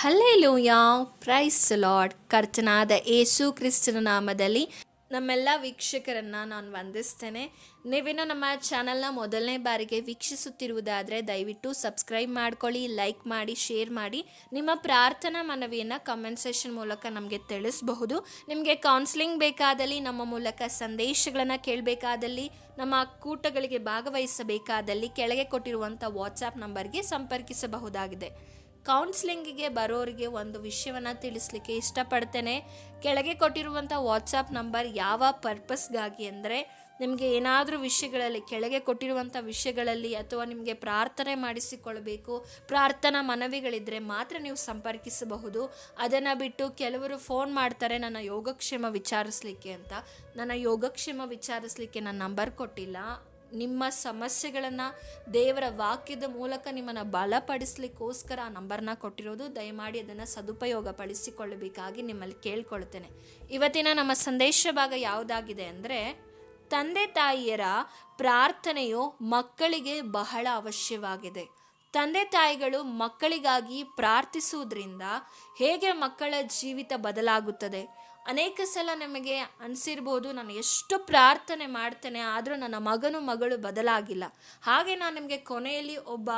Hallelujah. Price lord ಕರ್ತನಾದ ಏಸು ಕ್ರಿಸ್ತನ ನಾಮದಲ್ಲಿ ನಮ್ಮೆಲ್ಲ ವೀಕ್ಷಕರನ್ನು ನಾನು ವಂದಿಸ್ತೇನೆ. ನೀವೇನೋ ನಮ್ಮ ಚಾನಲ್ನ ಮೊದಲನೇ ಬಾರಿಗೆ ವೀಕ್ಷಿಸುತ್ತಿರುವುದಾದರೆ ದಯವಿಟ್ಟು ಸಬ್ಸ್ಕ್ರೈಬ್ ಮಾಡ್ಕೊಳ್ಳಿ ಲೈಕ್ ಮಾಡಿ ಶೇರ್ ಮಾಡಿ. ನಿಮ್ಮ ಪ್ರಾರ್ಥನಾ ಮನವಿಯನ್ನು ಕಮೆಂಟ್ ಸೆಷನ್ ಮೂಲಕ ನಮಗೆ ತಿಳಿಸಬಹುದು. ನಿಮಗೆ ಕೌನ್ಸಿಲಿಂಗ್ ಬೇಕಾದಲ್ಲಿ, ನಮ್ಮ ಮೂಲಕ ಸಂದೇಶಗಳನ್ನು ಕೇಳಬೇಕಾದಲ್ಲಿ, ನಮ್ಮ ಕೂಟಗಳಿಗೆ ಭಾಗವಹಿಸಬೇಕಾದಲ್ಲಿ ಕೆಳಗೆ ಕೊಟ್ಟಿರುವಂಥ ವಾಟ್ಸಾಪ್ ನಂಬರ್ಗೆ ಸಂಪರ್ಕಿಸಬಹುದಾಗಿದೆ. ಕೌನ್ಸ್ಲಿಂಗಿಗೆ ಬರೋರಿಗೆ ಒಂದು ವಿಷಯವನ್ನು ತಿಳಿಸ್ಲಿಕ್ಕೆ ಇಷ್ಟಪಡ್ತೇನೆ. ಕೆಳಗೆ ಕೊಟ್ಟಿರುವಂಥ ವಾಟ್ಸಪ್ ನಂಬರ್ ಯಾವ ಪರ್ಪಸ್ಗಾಗಿ ಅಂದರೆ ನಿಮಗೆ ಏನಾದರೂ ವಿಷಯಗಳಲ್ಲಿ, ಕೆಳಗೆ ಕೊಟ್ಟಿರುವಂಥ ವಿಷಯಗಳಲ್ಲಿ ಅಥವಾ ನಿಮಗೆ ಪ್ರಾರ್ಥನೆ ಮಾಡಿಸಿಕೊಳ್ಬೇಕು, ಪ್ರಾರ್ಥನಾ ಮನವಿಗಳಿದ್ದರೆ ಮಾತ್ರ ನೀವು ಸಂಪರ್ಕಿಸಬಹುದು. ಅದನ್ನು ಬಿಟ್ಟು ಕೆಲವರು ಫೋನ್ ಮಾಡ್ತಾರೆ, ನನ್ನ ಯೋಗಕ್ಷೇಮ ವಿಚಾರಿಸ್ಲಿಕ್ಕೆ ಅಂತ. ನನ್ನ ಯೋಗಕ್ಷೇಮ ವಿಚಾರಿಸ್ಲಿಕ್ಕೆ ನನ್ನ ನಂಬರ್ ಕೊಟ್ಟಿಲ್ಲ. ನಿಮ್ಮ ಸಮಸ್ಯೆಗಳನ್ನು ದೇವರ ವಾಕ್ಯದ ಮೂಲಕ ನಿಮ್ಮನ್ನು ಬಲಪಡಿಸ್ಲಿಕ್ಕೋಸ್ಕರ ಆ ನಂಬರ್ನ ಕೊಟ್ಟಿರೋದು. ದಯಮಾಡಿ ಅದನ್ನು ಸದುಪಯೋಗ ಪಡಿಸಿಕೊಳ್ಳಬೇಕಾಗಿ ನಿಮ್ಮಲ್ಲಿ ಕೇಳ್ಕೊಳ್ತೇನೆ. ಇವತ್ತಿನ ನಮ್ಮ ಸಂದೇಶ ಭಾಗ ಯಾವುದಾಗಿದೆ ಅಂದರೆ, ತಂದೆ ತಾಯಿಯರ ಪ್ರಾರ್ಥನೆಯು ಮಕ್ಕಳಿಗೆ ಬಹಳ ಅವಶ್ಯವಾಗಿದೆ. ತಂದೆ ತಾಯಿಗಳು ಮಕ್ಕಳಿಗಾಗಿ ಪ್ರಾರ್ಥಿಸುವುದರಿಂದ ಹೇಗೆ ಮಕ್ಕಳ ಜೀವಿತ ಬದಲಾಗುತ್ತದೆ? ಅನೇಕ ಸಲ ನಮಗೆ ಅನಿಸಿರ್ಬೋದು, ನಾನು ಎಷ್ಟು ಪ್ರಾರ್ಥನೆ ಮಾಡ್ತೇನೆ, ಆದರೂ ನನ್ನ ಮಗನು ಮಗಳು ಬದಲಾಗಿಲ್ಲ. ಹಾಗೆ ನಾನು ನಿಮಗೆ ಕೊನೆಯಲ್ಲಿ ಒಬ್ಬ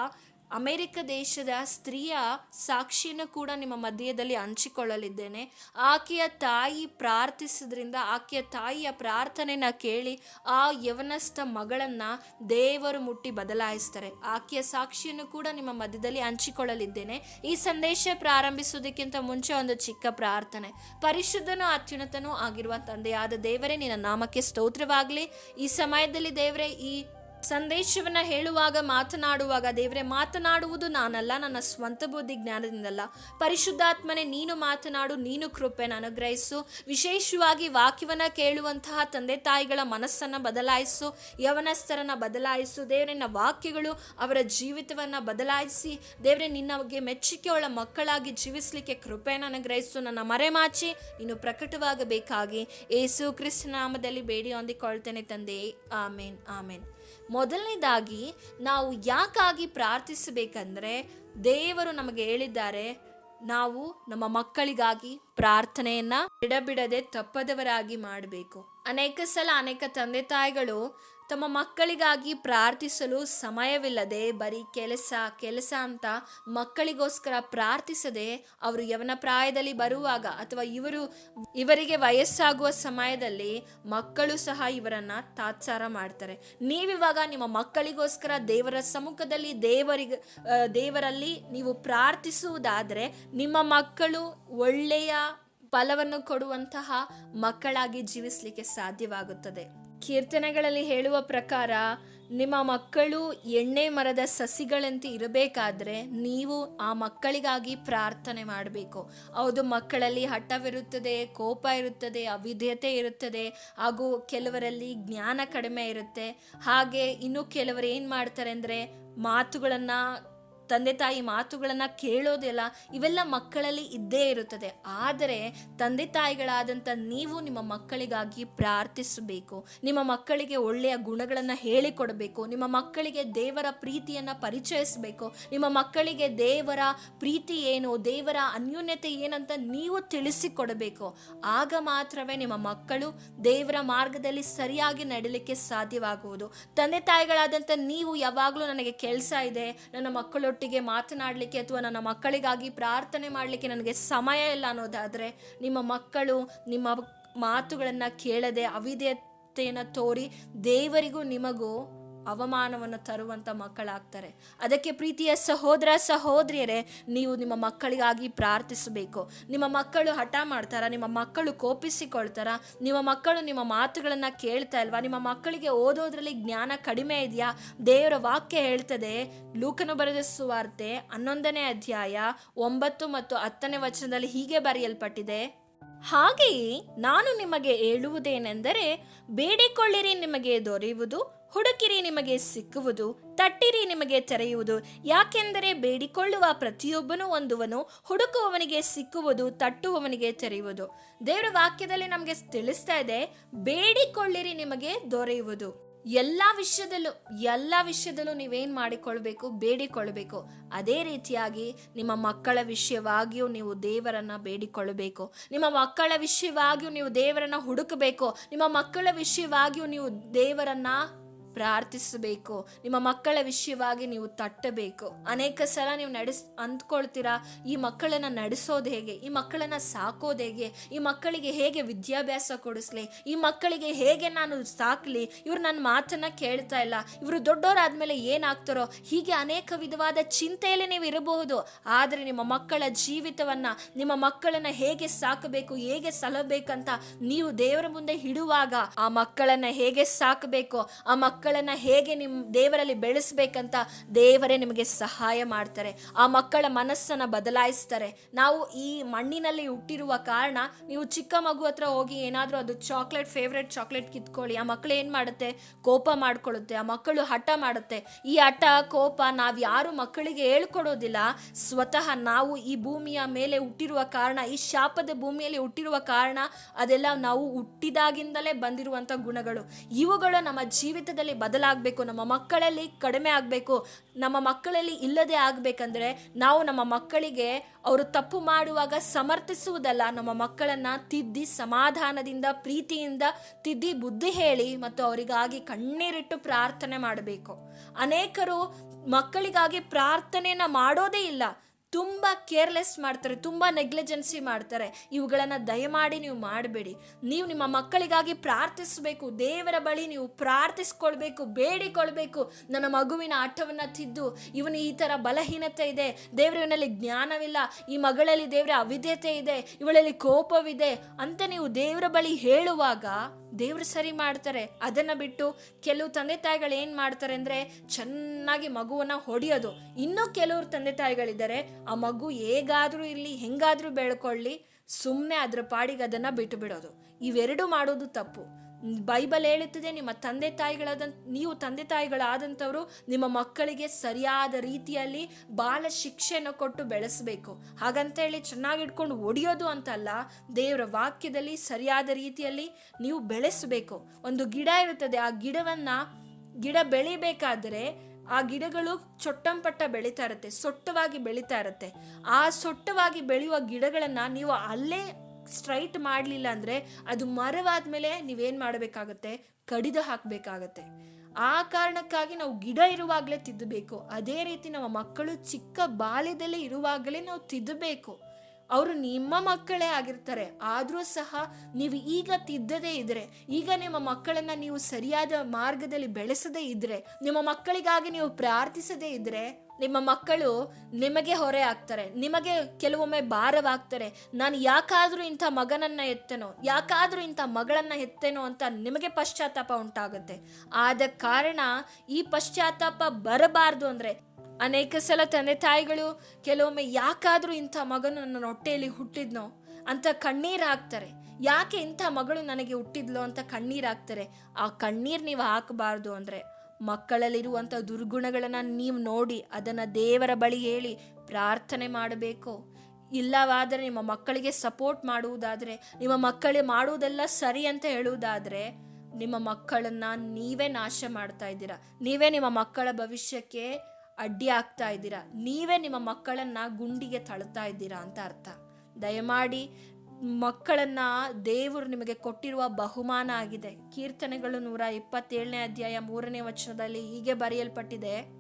ಅಮೆರಿಕ ದೇಶದ ಸ್ತ್ರೀಯ ಸಾಕ್ಷಿಯನ್ನು ಕೂಡ ನಿಮ್ಮ ಮಧ್ಯದಲ್ಲಿ ಹಂಚಿಕೊಳ್ಳಲಿದ್ದೇನೆ. ಆಕೆಯ ತಾಯಿ ಪ್ರಾರ್ಥಿಸಿದ್ರಿಂದ, ಆಕೆಯ ತಾಯಿಯ ಪ್ರಾರ್ಥನೆನ ಕೇಳಿ ಆ ಯವನಸ್ಥ ಮಗಳನ್ನು ದೇವರು ಮುಟ್ಟಿ ಬದಲಾಯಿಸ್ತಾರೆ. ಆಕೆಯ ಸಾಕ್ಷಿಯನ್ನು ಕೂಡ ನಿಮ್ಮ ಮಧ್ಯದಲ್ಲಿ ಹಂಚಿಕೊಳ್ಳಲಿದ್ದೇನೆ. ಈ ಸಂದೇಶ ಪ್ರಾರಂಭಿಸುವುದಕ್ಕಿಂತ ಮುಂಚೆ ಒಂದು ಚಿಕ್ಕ ಪ್ರಾರ್ಥನೆ. ಪರಿಶುದ್ಧನೂ ಅತ್ಯುನ್ನತನೂ ಆಗಿರುವ ತಂದೆಯಾದ ದೇವರೇ, ನಿನ್ನ ನಾಮಕ್ಕೆ ಸ್ತೋತ್ರವಾಗಲಿ. ಈ ಸಮಯದಲ್ಲಿ ದೇವರೇ, ಈ ಸಂದೇಶವನ್ನು ಹೇಳುವಾಗ ಮಾತನಾಡುವಾಗ, ದೇವರೇ, ಮಾತನಾಡುವುದು ನಾನಲ್ಲ, ನನ್ನ ಸ್ವಂತ ಬುದ್ಧಿ ಜ್ಞಾನದಿಂದಲ್ಲ. ಪರಿಶುದ್ಧಾತ್ಮನೆ, ನೀನು ಮಾತನಾಡು, ನೀನು ಕೃಪೆನ ಅನುಗ್ರಹಿಸು ವಿಶೇಷವಾಗಿ ವಾಕ್ಯವನ್ನು ಕೇಳುವಂತಹ ತಂದೆ ತಾಯಿಗಳ ಮನಸ್ಸನ್ನು ಬದಲಾಯಿಸು, ಯವನಸ್ಥರನ್ನ ಬದಲಾಯಿಸು. ದೇವರಿನ ವಾಕ್ಯಗಳು ಅವರ ಜೀವಿತವನ್ನು ಬದಲಾಯಿಸಿ, ದೇವರೇ ನಿನ್ನಗೆ ಮೆಚ್ಚುಗೆಯುಳ್ಳ ಮಕ್ಕಳಾಗಿ ಜೀವಿಸಲಿಕ್ಕೆ ಕೃಪೆಯನ್ನು ಅನುಗ್ರಹಿಸು ನನ್ನ ಮರೆಮಾಚಿ ನೀನು ಪ್ರಕಟವಾಗಬೇಕಾಗಿ. ಏಸು ಕ್ರಿಸ್ತನಾಮದಲ್ಲಿ ಬೇಡಿ ಹೊಂದಿಕೊಳ್ತೇನೆ ತಂದೆ. ಆಮೇನ್ ಆಮೇನ್. ಮೊದಲನೇದಾಗಿ ನಾವು ಯಾಕಾಗಿ ಪ್ರಾರ್ಥಿಸಬೇಕಂದ್ರೆ ದೇವರು ನಮಗೆ ಹೇಳಿದ್ದಾರೆ, ನಾವು ನಮ್ಮ ಮಕ್ಕಳಿಗಾಗಿ ಪ್ರಾರ್ಥನೆಯನ್ನ ಬಿಡಬಿಡದೆ ತಪ್ಪದವರಾಗಿ ಮಾಡಬೇಕು. ಅನೇಕ ಸಲ ಅನೇಕ ತಂದೆ ತಾಯಿಗಳು ತಮ್ಮ ಮಕ್ಕಳಿಗಾಗಿ ಪ್ರಾರ್ಥಿಸಲು ಸಮಯವಿಲ್ಲದೆ ಬರೀ ಕೆಲಸ ಕೆಲಸ ಅಂತ ಮಕ್ಕಳಿಗೋಸ್ಕರ ಪ್ರಾರ್ಥಿಸದೆ ಅವರು ಯವನ ಪ್ರಾಯದಲ್ಲಿ ಬರುವಾಗ ಅಥವಾ ಇವರು, ಇವರಿಗೆ ವಯಸ್ಸಾಗುವ ಸಮಯದಲ್ಲಿ ಮಕ್ಕಳು ಸಹ ಇವರನ್ನ ತಾತ್ಸಾರ ಮಾಡ್ತಾರೆ. ನೀವಿವಾಗ ನಿಮ್ಮ ಮಕ್ಕಳಿಗೋಸ್ಕರ ದೇವರ ಸಮ್ಮುಖದಲ್ಲಿ ದೇವರಿಗೆ ದೇವರಲ್ಲಿ ನೀವು ಪ್ರಾರ್ಥಿಸುವುದಾದರೆ ನಿಮ್ಮ ಮಕ್ಕಳು ಒಳ್ಳೆಯ ಫಲವನ್ನು ಕೊಡುವಂತಹ ಮಕ್ಕಳಾಗಿ ಜೀವಿಸಲಿಕ್ಕೆ ಸಾಧ್ಯವಾಗುತ್ತದೆ. ಕೀರ್ತನೆಗಳಲ್ಲಿ ಹೇಳುವ ಪ್ರಕಾರ, ನಿಮ್ಮ ಮಕ್ಕಳು ಎಣ್ಣೆ ಮರದ ಸಸಿಗಳಂತೆ ಇರಬೇಕಾದ್ರೆ ನೀವು ಆ ಮಕ್ಕಳಿಗಾಗಿ ಪ್ರಾರ್ಥನೆ ಮಾಡಬೇಕು. ಹೌದು, ಮಕ್ಕಳಲ್ಲಿ ಹಠವಿರುತ್ತದೆ, ಕೋಪ ಇರುತ್ತದೆ, ಅವಿಧೇಯತೆ ಇರುತ್ತದೆ, ಹಾಗೂ ಕೆಲವರಲ್ಲಿ ಜ್ಞಾನ ಕಡಿಮೆ ಇರುತ್ತೆ. ಹಾಗೆ ಇನ್ನು ಕೆಲವರು ಏನು ಮಾಡ್ತಾರೆ ಅಂದರೆ ಮಾತುಗಳನ್ನು ತಂದೆ ತಾಯಿ ಮಾತುಗಳನ್ನು ಕೇಳೋದಿಲ್ಲ ಇವೆಲ್ಲ ಮಕ್ಕಳಲ್ಲಿ ಇದ್ದೇ ಇರುತ್ತದೆ. ಆದರೆ ತಂದೆ ತಾಯಿಗಳಾದಂಥ ನೀವು ನಿಮ್ಮ ಮಕ್ಕಳಿಗಾಗಿ ಪ್ರಾರ್ಥಿಸಬೇಕು. ನಿಮ್ಮ ಮಕ್ಕಳಿಗೆ ಒಳ್ಳೆಯ ಗುಣಗಳನ್ನು ಹೇಳಿಕೊಡಬೇಕು. ನಿಮ್ಮ ಮಕ್ಕಳಿಗೆ ದೇವರ ಪ್ರೀತಿಯನ್ನು ಪರಿಚಯಿಸಬೇಕು. ನಿಮ್ಮ ಮಕ್ಕಳಿಗೆ ದೇವರ ಪ್ರೀತಿ ಏನು, ದೇವರ ಅನ್ಯೂನ್ಯತೆ ಏನಂತ ನೀವು ತಿಳಿಸಿಕೊಡಬೇಕು. ಆಗ ಮಾತ್ರವೇ ನಿಮ್ಮ ಮಕ್ಕಳು ದೇವರ ಮಾರ್ಗದಲ್ಲಿ ಸರಿಯಾಗಿ ನಡೀಲಿಕ್ಕೆ ಸಾಧ್ಯವಾಗುವುದು. ತಂದೆ ತಾಯಿಗಳಾದಂಥ ನೀವು ಯಾವಾಗಲೂ ನನಗೆ ಕೆಲಸ ಇದೆ, ನನ್ನ ಮಕ್ಕಳೊಟ್ಟಿಗೆ ಮಾತನಾಡಲಿಕ್ಕೆ ಅಥವಾ ನನ್ನ ಮಕ್ಕಳಿಗಾಗಿ ಪ್ರಾರ್ಥನೆ ಮಾಡಲಿಕ್ಕೆ ನನಗೆ ಸಮಯ ಇಲ್ಲ ಅನ್ನೋದಾದರೆ ನಿಮ್ಮ ಮಕ್ಕಳು ನಿಮ್ಮ ಮಾತುಗಳನ್ನು ಕೇಳದೆ ಅವಿಧೇಯತೆಯನ್ನು ತೋರಿ ದೇವರಿಗೂ ನಿಮಗೂ ಅವಮಾನವನ್ನು ತರುವಂಥ ಮಕ್ಕಳಾಗ್ತಾರೆ. ಅದಕ್ಕೆ ಪ್ರೀತಿಯ ಸಹೋದರ ಸಹೋದರಿಯರೇ, ನೀವು ನಿಮ್ಮ ಮಕ್ಕಳಿಗಾಗಿ ಪ್ರಾರ್ಥಿಸಬೇಕು. ನಿಮ್ಮ ಮಕ್ಕಳು ಹಠ ಮಾಡ್ತಾರ? ನಿಮ್ಮ ಮಕ್ಕಳು ಕೋಪಿಸಿಕೊಳ್ತಾರ? ನಿಮ್ಮ ಮಕ್ಕಳು ನಿಮ್ಮ ಮಾತುಗಳನ್ನು ಕೇಳ್ತಾ ಇಲ್ವಾ? ನಿಮ್ಮ ಮಕ್ಕಳಿಗೆ ಓದೋದ್ರಲ್ಲಿ ಜ್ಞಾನ ಕಡಿಮೆ ಇದೆಯಾ? ದೇವರ ವಾಕ್ಯ ಹೇಳ್ತದೆ, ಲೂಕನು ಬರೆದ ಸುವಾರ್ತೆ ಹನ್ನೊಂದನೇ ಅಧ್ಯಾಯ ಒಂಬತ್ತು ಮತ್ತು ಹತ್ತನೇ ವಚನದಲ್ಲಿ ಹೀಗೆ ಬರೆಯಲ್ಪಟ್ಟಿದೆ. ಹಾಗೆಯೇ ನಾನು ನಿಮಗೆ ಹೇಳುವುದೇನೆಂದರೆ, ಬೇಡಿಕೊಳ್ಳಿರಿ ನಿಮಗೆ ದೊರೆಯುವುದು ಹುಡುಕಿರಿ ನಿಮಗೆ ಸಿಕ್ಕುವುದು, ತಟ್ಟಿರಿ ನಿಮಗೆ ತೆರೆಯುವುದು. ಯಾಕೆಂದರೆ ಬೇಡಿಕೊಳ್ಳುವ ಪ್ರತಿಯೊಬ್ಬನು ಒಂದುವನು, ಹುಡುಕುವವನಿಗೆ ಸಿಕ್ಕುವುದು, ತಟ್ಟುವವನಿಗೆ ತೆರೆಯುವುದು. ದೇವರ ವಾಕ್ಯದಲ್ಲಿ ನಮಗೆ ತಿಳಿಸ್ತಾ ಇದೆ, ಬೇಡಿಕೊಳ್ಳಿರಿ ನಿಮಗೆ ದೊರೆಯುವುದು. ಎಲ್ಲ ವಿಷಯದಲ್ಲೂ ಎಲ್ಲ ವಿಷಯದಲ್ಲೂ ನೀವೇನು ಮಾಡಿಕೊಳ್ಬೇಕು ಬೇಡಿಕೊಳ್ಬೇಕು ಅದೇ ರೀತಿಯಾಗಿ ನಿಮ್ಮ ಮಕ್ಕಳ ವಿಷಯವಾಗಿಯೂ ನೀವು ದೇವರನ್ನ ಬೇಡಿಕೊಳ್ಳಬೇಕು. ನಿಮ್ಮ ಮಕ್ಕಳ ವಿಷಯವಾಗಿಯೂ ನೀವು ದೇವರನ್ನ ಹುಡುಕಬೇಕು. ನಿಮ್ಮ ಮಕ್ಕಳ ವಿಷಯವಾಗಿಯೂ ನೀವು ದೇವರನ್ನ ಪ್ರಾರ್ಥಿಸಬೇಕು. ನಿಮ್ಮ ಮಕ್ಕಳ ವಿಷಯವಾಗಿ ನೀವು ತಟ್ಟಬೇಕು. ಅನೇಕ ಸಲ ನೀವು ನಡೆಸ್, ಅಂದ್ಕೊಳ್ತೀರಾ, ಈ ಮಕ್ಕಳನ್ನ ನಡೆಸೋದು ಹೇಗೆ? ಈ ಮಕ್ಕಳನ್ನ ಸಾಕೋದು ಹೇಗೆ? ಈ ಮಕ್ಕಳಿಗೆ ಹೇಗೆ ವಿದ್ಯಾಭ್ಯಾಸ ಕೊಡಿಸ್ಲಿ? ಈ ಮಕ್ಕಳಿಗೆ ಹೇಗೆ ನಾನು ಸಾಕಲಿ? ಇವರು ನನ್ನ ಮಾತನ್ನ ಕೇಳ್ತಾ ಇಲ್ಲ. ಇವರು ದೊಡ್ಡವರಾದ್ಮೇಲೆ ಏನಾಗ್ತಾರೋ? ಹೀಗೆ ಅನೇಕ ವಿಧವಾದ ಚಿಂತೆಯಲ್ಲಿ ನೀವು ಇರಬಹುದು. ಆದರೆ ನಿಮ್ಮ ಮಕ್ಕಳ ಜೀವಿತವನ್ನ, ನಿಮ್ಮ ಮಕ್ಕಳನ್ನ ಹೇಗೆ ಸಾಕಬೇಕು, ಹೇಗೆ ಸಲಬೇಕಂತ ನೀವು ದೇವರ ಮುಂದೆ ಹಿಡುವಾಗ ಆ ಮಕ್ಕಳನ್ನ ಹೇಗೆ ಸಾಕಬೇಕು? ಆ ಮಕ್ಕಳನ್ನ ಹೇಗೆ ನಿಮ್ ದೇವರಲ್ಲಿ ಬೆಳೆಸ್ಬೇಕಂತ ದೇವರೇ ನಿಮಗೆ ಸಹಾಯ ಮಾಡ್ತಾರೆ. ಆ ಮಕ್ಕಳ ಮನಸ್ಸನ್ನ ಬದಲಾಯಿಸ್ತಾರೆ. ನಾವು ಈ ಮಣ್ಣಿನಲ್ಲಿ ಹುಟ್ಟಿರುವ ಕಾರಣ ನೀವು ಚಿಕ್ಕ ಮಗು ಹತ್ರ ಹೋಗಿ ಏನಾದರೂ ಅದು ಚಾಕ್ಲೇಟ್ ಫೇವ್ರೆಟ್ ಚಾಕ್ಲೇಟ್ ಕಿತ್ಕೊಳ್ಳಿ. ಆ ಮಕ್ಕಳು ಏನು ಮಾಡುತ್ತೆ? ಕೋಪ ಮಾಡ್ಕೊಳ್ಳುತ್ತೆ. ಆ ಮಕ್ಕಳು ಹಠ ಮಾಡುತ್ತೆ. ಈ ಹಠ, ಕೋಪ ನಾವು ಯಾರು ಮಕ್ಕಳಿಗೆ ಹೇಳ್ಕೊಡೋದಿಲ್ಲ. ಸ್ವತಃ ನಾವು ಈ ಭೂಮಿಯ ಮೇಲೆ ಹುಟ್ಟಿರುವ ಕಾರಣ, ಈ ಶಾಪದ ಭೂಮಿಯಲ್ಲಿ ಹುಟ್ಟಿರುವ ಕಾರಣ ಅದೆಲ್ಲ ನಾವು ಹುಟ್ಟಿದಾಗಿಂದಲೇ ಬಂದಿರುವಂಥ ಗುಣಗಳು. ಇವುಗಳು ನಮ್ಮ ಜೀವಿತದಲ್ಲಿ ಬದಲಾಗಬೇಕು, ನಮ್ಮ ಮಕ್ಕಳಲ್ಲಿ ಕಡಿಮೆ ಆಗಬೇಕು, ನಮ್ಮ ಮಕ್ಕಳಲ್ಲಿ ಇಲ್ಲದೆ ಆಗಬೇಕಂದ್ರೆ ನಾವು ನಮ್ಮ ಮಕ್ಕಳಿಗೆ ಅವರು ತಪ್ಪು ಮಾಡುವಾಗ ಸಮರ್ಥಿಸುವುದಲ್ಲ. ನಮ್ಮ ಮಕ್ಕಳನ್ನ ತಿದ್ದಿ, ಸಮಾಧಾನದಿಂದ, ಪ್ರೀತಿಯಿಂದ ತಿದ್ದಿ, ಬುದ್ಧಿ ಹೇಳಿ ಮತ್ತು ಅವರಿಗಾಗಿ ಕಣ್ಣೀರಿಟ್ಟು ಪ್ರಾರ್ಥನೆ ಮಾಡಬೇಕು. ಅನೇಕರು ಮಕ್ಕಳಿಗಾಗಿ ಪ್ರಾರ್ಥನೆಯನ್ನ ಮಾಡೋದೇ ಇಲ್ಲ. ತುಂಬ ಕೇರ್ಲೆಸ್ ಮಾಡ್ತಾರೆ, ತುಂಬ ನೆಗ್ಲಿಜೆನ್ಸಿ ಮಾಡ್ತಾರೆ. ಇವುಗಳನ್ನು ದಯಮಾಡಿ ನೀವು ಮಾಡಬೇಡಿ. ನೀವು ನಿಮ್ಮ ಮಕ್ಕಳಿಗಾಗಿ ಪ್ರಾರ್ಥಿಸಬೇಕು, ದೇವರ ಬಳಿ ನೀವು ಪ್ರಾರ್ಥಿಸ್ಕೊಳ್ಬೇಕು, ಬೇಡಿಕೊಳ್ಬೇಕು. ನನ್ನ ಮಗುವಿನ ಆಟವನ್ನು ತಿದ್ದು, ಇವನು ಈ ಥರ ಬಲಹೀನತೆ ಇದೆ, ದೇವರ ಇವನಲ್ಲಿ ಜ್ಞಾನವಿಲ್ಲ, ಈ ಮಗಳಲ್ಲಿ ದೇವರ ಅವಿದ್ಯತೆ ಇದೆ, ಇವಳಲ್ಲಿ ಕೋಪವಿದೆ ಅಂತ ನೀವು ದೇವರ ಬಳಿ ಹೇಳುವಾಗ ದೇವ್ರು ಸರಿ ಮಾಡ್ತಾರೆ. ಅದನ್ನ ಬಿಟ್ಟು ಕೆಲವು ತಂದೆ ತಾಯಿಗಳು ಏನು ಮಾಡ್ತಾರೆ ಅಂದರೆ ಚೆನ್ನಾಗಿ ಮಗುವನ್ನ ಹೊಡೆಯೋದು. ಇನ್ನೂ ಕೆಲವರು ತಂದೆ ತಾಯಿಗಳಿದ್ದಾರೆ, ಆ ಮಗು ಹೇಗಾದರೂ ಇರಲಿ, ಹೆಂಗಾದರೂ ಬೆಳ್ಕೊಳ್ಳಿ ಸುಮ್ಮನೆ ಅದ್ರ ಪಾಡಿಗೆ ಅದನ್ನು ಬಿಟ್ಟು ಬಿಡೋದು ಇವೆರಡು ಮಾಡೋದು ತಪ್ಪು. ಬೈಬಲ್ ಹೇಳುತ್ತದೆ, ನಿಮ್ಮ ತಂದೆ ತಾಯಿಗಳಾದ, ನೀವು ತಂದೆ ತಾಯಿಗಳಾದಂಥವರು ನಿಮ್ಮ ಮಕ್ಕಳಿಗೆ ಸರಿಯಾದ ರೀತಿಯಲ್ಲಿ ಬಾಲ ಶಿಕ್ಷೆಯನ್ನು ಕೊಟ್ಟು ಬೆಳೆಸಬೇಕು. ಹಾಗಂತ ಹೇಳಿ ಚೆನ್ನಾಗಿ ಇಟ್ಕೊಂಡು ಒಡೆಯೋದು ಅಂತಲ್ಲ, ದೇವರ ವಾಕ್ಯದಲ್ಲಿ ಸರಿಯಾದ ರೀತಿಯಲ್ಲಿ ನೀವು ಬೆಳೆಸಬೇಕು. ಒಂದು ಗಿಡ ಇರುತ್ತದೆ, ಆ ಗಿಡವನ್ನ, ಗಿಡ ಬೆಳಿಬೇಕಾದ್ರೆ ಆ ಗಿಡಗಳು ಚೊಟ್ಟಂಪಟ್ಟ ಬೆಳೀತಾ ಇರುತ್ತೆ, ಸೊಟ್ಟವಾಗಿ ಬೆಳೀತಾ ಇರುತ್ತೆ. ಆ ಸೊಟ್ಟವಾಗಿ ಬೆಳೆಯುವ ಗಿಡಗಳನ್ನು ನೀವು ಅಲ್ಲೇ ಸ್ಟ್ರೈಟ್ ಮಾಡಲಿಲ್ಲ ಅಂದರೆ ಅದು ಮರವಾದ ಮೇಲೆ ನೀವೇನು ಮಾಡಬೇಕಾಗತ್ತೆ? ಕಡಿದು ಹಾಕಬೇಕಾಗತ್ತೆ. ಆ ಕಾರಣಕ್ಕಾಗಿ ನಾವು ಗಿಡ ಇರುವಾಗಲೇ ತಿದ್ದಬೇಕು. ಅದೇ ರೀತಿ ನಮ್ಮ ಮಕ್ಕಳು ಚಿಕ್ಕ ಬಾಲ್ಯದಲ್ಲೇ ಇರುವಾಗಲೇ ನಾವು ತಿದ್ದಬೇಕು. ಅವರು ನಿಮ್ಮ ಮಕ್ಕಳೇ ಆಗಿರ್ತಾರೆ. ಆದರೂ ಸಹ ನೀವು ಈಗ ತಿದ್ದದೇ ಇದ್ರೆ, ಈಗ ನಿಮ್ಮ ಮಕ್ಕಳನ್ನ ನೀವು ಸರಿಯಾದ ಮಾರ್ಗದಲ್ಲಿ ಬೆಳೆಸದೇ ಇದ್ರೆ, ನಿಮ್ಮ ಮಕ್ಕಳಿಗಾಗಿ ನೀವು ಪ್ರಾರ್ಥಿಸದೇ ಇದ್ರೆ, ನಿಮ್ಮ ಮಕ್ಕಳು ನಿಮಗೆ ಹೊರೆ ಆಗ್ತಾರೆ. ನಿಮಗೆ ಕೆಲವೊಮ್ಮೆ ಭಾರವಾಗ್ತಾರೆ. ನಾನು ಯಾಕಾದರೂ ಇಂಥ ಮಗನನ್ನ ಎತ್ತೇನೋ, ಯಾಕಾದರೂ ಇಂಥ ಮಗಳನ್ನ ಎತ್ತೇನೋ ಅಂತ ನಿಮಗೆ ಪಶ್ಚಾತ್ತಾಪ ಉಂಟಾಗುತ್ತೆ. ಆದ ಕಾರಣ ಈ ಪಶ್ಚಾತ್ತಾಪ ಬರಬಾರ್ದು ಅಂದರೆ ಅನೇಕ ಸಲ ತಂದೆ ತಾಯಿಗಳು ಕೆಲವೊಮ್ಮೆ ಯಾಕಾದರೂ ಇಂಥ ಮಗನು ನನ್ನ ಹೊಟ್ಟೆಯಲ್ಲಿ ಹುಟ್ಟಿದ್ನೋ ಅಂತ ಕಣ್ಣೀರು ಹಾಕ್ತಾರೆ. ಯಾಕೆ ಇಂಥ ಮಗಳು ನನಗೆ ಹುಟ್ಟಿದ್ಲೋ ಅಂತ ಕಣ್ಣೀರು ಹಾಕ್ತಾರೆ. ಆ ಕಣ್ಣೀರು ನೀವು ಹಾಕಬಾರ್ದು ಅಂದರೆ ಮಕ್ಕಳಲ್ಲಿರುವಂಥ ದುರ್ಗುಣಗಳನ್ನು ನೀವು ನೋಡಿ ಅದನ್ನು ದೇವರ ಬಳಿ ಹೇಳಿ ಪ್ರಾರ್ಥನೆ ಮಾಡಬೇಕು. ಇಲ್ಲವಾದರೆ ನಿಮ್ಮ ಮಕ್ಕಳಿಗೆ ಸಪೋರ್ಟ್ ಮಾಡುವುದಾದರೆ, ನಿಮ್ಮ ಮಕ್ಕಳಿಗೆ ಮಾಡುವುದೆಲ್ಲ ಸರಿ ಅಂತ ಹೇಳುವುದಾದರೆ ನಿಮ್ಮ ಮಕ್ಕಳನ್ನ ನೀವೇ ನಾಶ ಮಾಡ್ತಾ ಇದ್ದೀರಾ. ನೀವೇ ನಿಮ್ಮ ಮಕ್ಕಳ ಭವಿಷ್ಯಕ್ಕೆ ಅಡ್ಡಿ ಆಗ್ತಾ ಇದ್ದೀರಾ? ನೀವೇ ನಿಮ್ಮ ಮಕ್ಕಳನ್ನ ಗುಂಡಿಗೆ ತಳ್ತಾ ಇದ್ದೀರಾ ಅಂತ ಅರ್ಥ. ದಯಮಾಡಿ ಮಕ್ಕಳನ್ನ ದೇವರು ನಿಮಗೆ ಕೊಟ್ಟಿರುವ ಬಹುಮಾನ ಆಗಿದೆ. ಕೀರ್ತನೆಗಳು ನೂರ ಇಪ್ಪತ್ತೇಳನೇ ಅಧ್ಯಾಯ ಮೂರನೇ ವಚನದಲ್ಲಿ ಹೀಗೆ ಬರೆಯಲ್ಪಟ್ಟಿದೆ.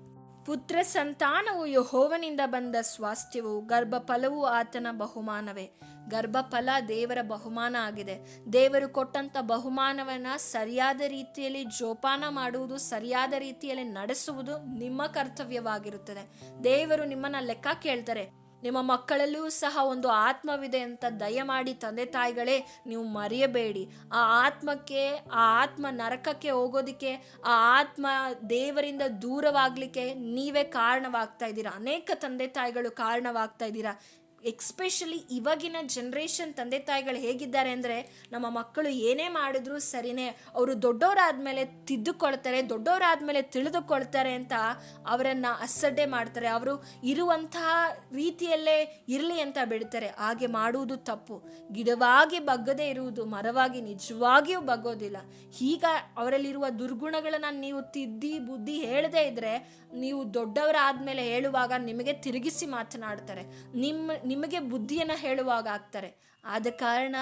ಪುತ್ರ ಸಂತಾನವು ಯಹೋವನಿಂದ ಬಂದ ಸ್ವಾಸ್ಥ್ಯವು ಗರ್ಭಫಲವು ಆತನ ಬಹುಮಾನವೇ. ಗರ್ಭಫಲ ದೇವರ ಬಹುಮಾನ ಆಗಿದೆ. ದೇವರು ಕೊಟ್ಟಂತ ಬಹುಮಾನವನ್ನ ಸರಿಯಾದ ರೀತಿಯಲ್ಲಿ ಜೋಪಾನ ಮಾಡುವುದು, ಸರಿಯಾದ ರೀತಿಯಲ್ಲಿ ನಡೆಸುವುದು ನಿಮ್ಮ ಕರ್ತವ್ಯವಾಗಿರುತ್ತದೆ. ದೇವರು ನಿಮ್ಮನ್ನ ಲೆಕ್ಕ ಕೇಳ್ತಾರೆ. ನಿಮ್ಮ ಮಕ್ಕಳಲ್ಲೂ ಸಹ ಒಂದು ಆತ್ಮವಿದೆ ಅಂತ ದಯಮಾಡಿ ತಂದೆ ತಾಯಿಗಳೇ, ನೀವು ಮರೆಯಬೇಡಿ. ಆ ಆತ್ಮಕ್ಕೆ, ಆ ಆತ್ಮ ನರಕಕ್ಕೆ ಹೋಗೋದಿಕ್ಕೆ, ಆ ಆತ್ಮ ದೇವರಿಂದ ದೂರವಾಗಲಿಕ್ಕೆ ನೀವೇ ಕಾರಣವಾಗ್ತಾ ಇದ್ದೀರಾ? ಅನೇಕ ತಂದೆ ತಾಯಿಗಳು ಕಾರಣವಾಗ್ತಾ ಇದ್ದೀರಾ? ಎಕ್ಸ್ಪೆಷಲಿ ಇವಾಗಿನ ಜನ್ರೇಷನ್ ತಂದೆ ತಾಯಿಗಳು ಹೇಗಿದ್ದಾರೆ ಅಂದರೆ ನಮ್ಮ ಮಕ್ಕಳು ಏನೇ ಮಾಡಿದ್ರು ಸರಿನೇ ಅವರು ದೊಡ್ಡವರಾದ್ಮೇಲೆ ತಿದ್ದುಕೊಳ್ತಾರೆ, ದೊಡ್ಡವರಾದ್ಮೇಲೆ ತಿಳಿದುಕೊಳ್ತಾರೆ ಅಂತ ಅವರನ್ನು ಅಸಡ್ಡೆ ಮಾಡ್ತಾರೆ. ಅವರು ಇರುವಂತಹ ರೀತಿಯಲ್ಲೇ ಇರಲಿ ಅಂತ ಬಿಡ್ತಾರೆ. ಹಾಗೆ ಮಾಡುವುದು ತಪ್ಪು. ಗಿಡವಾಗಿ ಬಗ್ಗದೇ ಇರುವುದು ಮರವಾಗಿ ನಿಜವಾಗಿಯೂ ಬಗ್ಗೋದಿಲ್ಲ. ಹೀಗ ಅವರಲ್ಲಿರುವ ದುರ್ಗುಣಗಳನ್ನು ನೀವು ತಿದ್ದಿ ಬುದ್ಧಿ ಹೇಳದೇ ಇದ್ರೆ ನೀವು ದೊಡ್ಡವರಾದ್ಮೇಲೆ ಹೇಳುವಾಗ ನಿಮಗೆ ತಿರುಗಿಸಿ ಮಾತನಾಡ್ತಾರೆ. ನಿಮ್ಮ ನಿಮಗೆ ಬುದ್ಧಿಯನ್ನು ಹೇಳುವಾಗ ಆಗ್ತಾರೆ. ಆದ ಕಾರಣ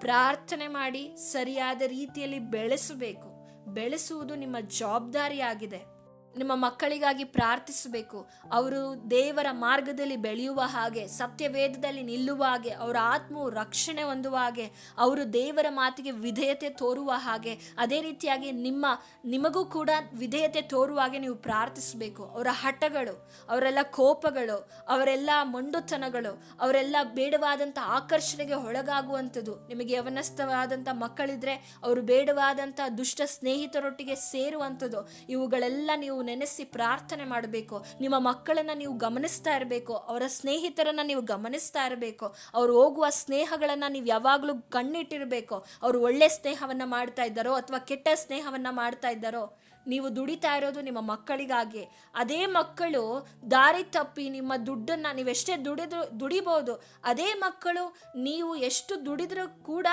ಪ್ರಾರ್ಥನೆ ಮಾಡಿ ಸರಿಯಾದ ರೀತಿಯಲ್ಲಿ ಬೆಳೆಸಬೇಕು. ಬೆಳೆಸುವುದು ನಿಮ್ಮ ಜವಾಬ್ದಾರಿಯಾಗಿದೆ. ನಿಮ್ಮ ಮಕ್ಕಳಿಗಾಗಿ ಪ್ರಾರ್ಥಿಸಬೇಕು. ಅವರು ದೇವರ ಮಾರ್ಗದಲ್ಲಿ ಬೆಳೆಯುವ ಹಾಗೆ, ಸತ್ಯವೇದದಲ್ಲಿ ನಿಲ್ಲುವ ಹಾಗೆ, ಅವರ ಆತ್ಮವು ರಕ್ಷಣೆ ಹೊಂದುವ ಹಾಗೆ, ಅವರು ದೇವರ ಮಾತಿಗೆ ವಿಧೇಯತೆ ತೋರುವ ಹಾಗೆ, ಅದೇ ರೀತಿಯಾಗಿ ನಿಮ್ಮ, ನಿಮಗೂ ಕೂಡ ವಿಧೇಯತೆ ತೋರುವ ಹಾಗೆ ನೀವು ಪ್ರಾರ್ಥಿಸಬೇಕು. ಅವರ ಹಠಗಳು, ಅವರೆಲ್ಲ ಕೋಪಗಳು, ಅವರೆಲ್ಲ ಮೊಂಡುತನಗಳು, ಅವರೆಲ್ಲ ಬೇಡವಾದಂಥ ಆಕರ್ಷಣೆಗೆ ಒಳಗಾಗುವಂಥದ್ದು. ನಿಮಗೆ ಯವನಸ್ಥವಾದಂಥ ಮಕ್ಕಳಿದ್ರೆ, ಅವರು ಬೇಡವಾದಂಥ ದುಷ್ಟ ಸ್ನೇಹಿತರೊಟ್ಟಿಗೆ ಸೇರುವಂಥದ್ದು. ಇವುಗಳೆಲ್ಲ ನೀವು ನೆನೆಸಿ ಪ್ರಾರ್ಥನೆ ಮಾಡಬೇಕು. ನಿಮ್ಮ ಮಕ್ಕಳನ್ನು ನೀವು ಗಮನಿಸ್ತಾ ಇರಬೇಕು. ಅವರ ಸ್ನೇಹಿತರನ್ನು ನೀವು ಗಮನಿಸ್ತಾ ಇರಬೇಕು. ಅವರು ಹೋಗುವ ಸ್ನೇಹಗಳನ್ನು ನೀವು ಯಾವಾಗಲೂ ಕಣ್ಣಿಟ್ಟಿರಬೇಕು. ಅವರು ಒಳ್ಳೆ ಸ್ನೇಹವನ್ನು ಮಾಡ್ತಾ ಇದ್ದಾರೋ ಅಥವಾ ಕೆಟ್ಟ ಸ್ನೇಹವನ್ನು ಮಾಡ್ತಾ ಇದ್ದಾರೋ, ನೀವು ದುಡಿತಾ ಇರೋದು ನಿಮ್ಮ ಮಕ್ಕಳಿಗಾಗಿ. ಅದೇ ಮಕ್ಕಳು ದಾರಿ ತಪ್ಪಿ ನಿಮ್ಮ ದುಡ್ಡನ್ನು ನೀವೆಷ್ಟೇ ದುಡಿದ್ರು, ದುಡಿಬೋದು. ಅದೇ ಮಕ್ಕಳು ನೀವು ಎಷ್ಟು ದುಡಿದ್ರೂ ಕೂಡ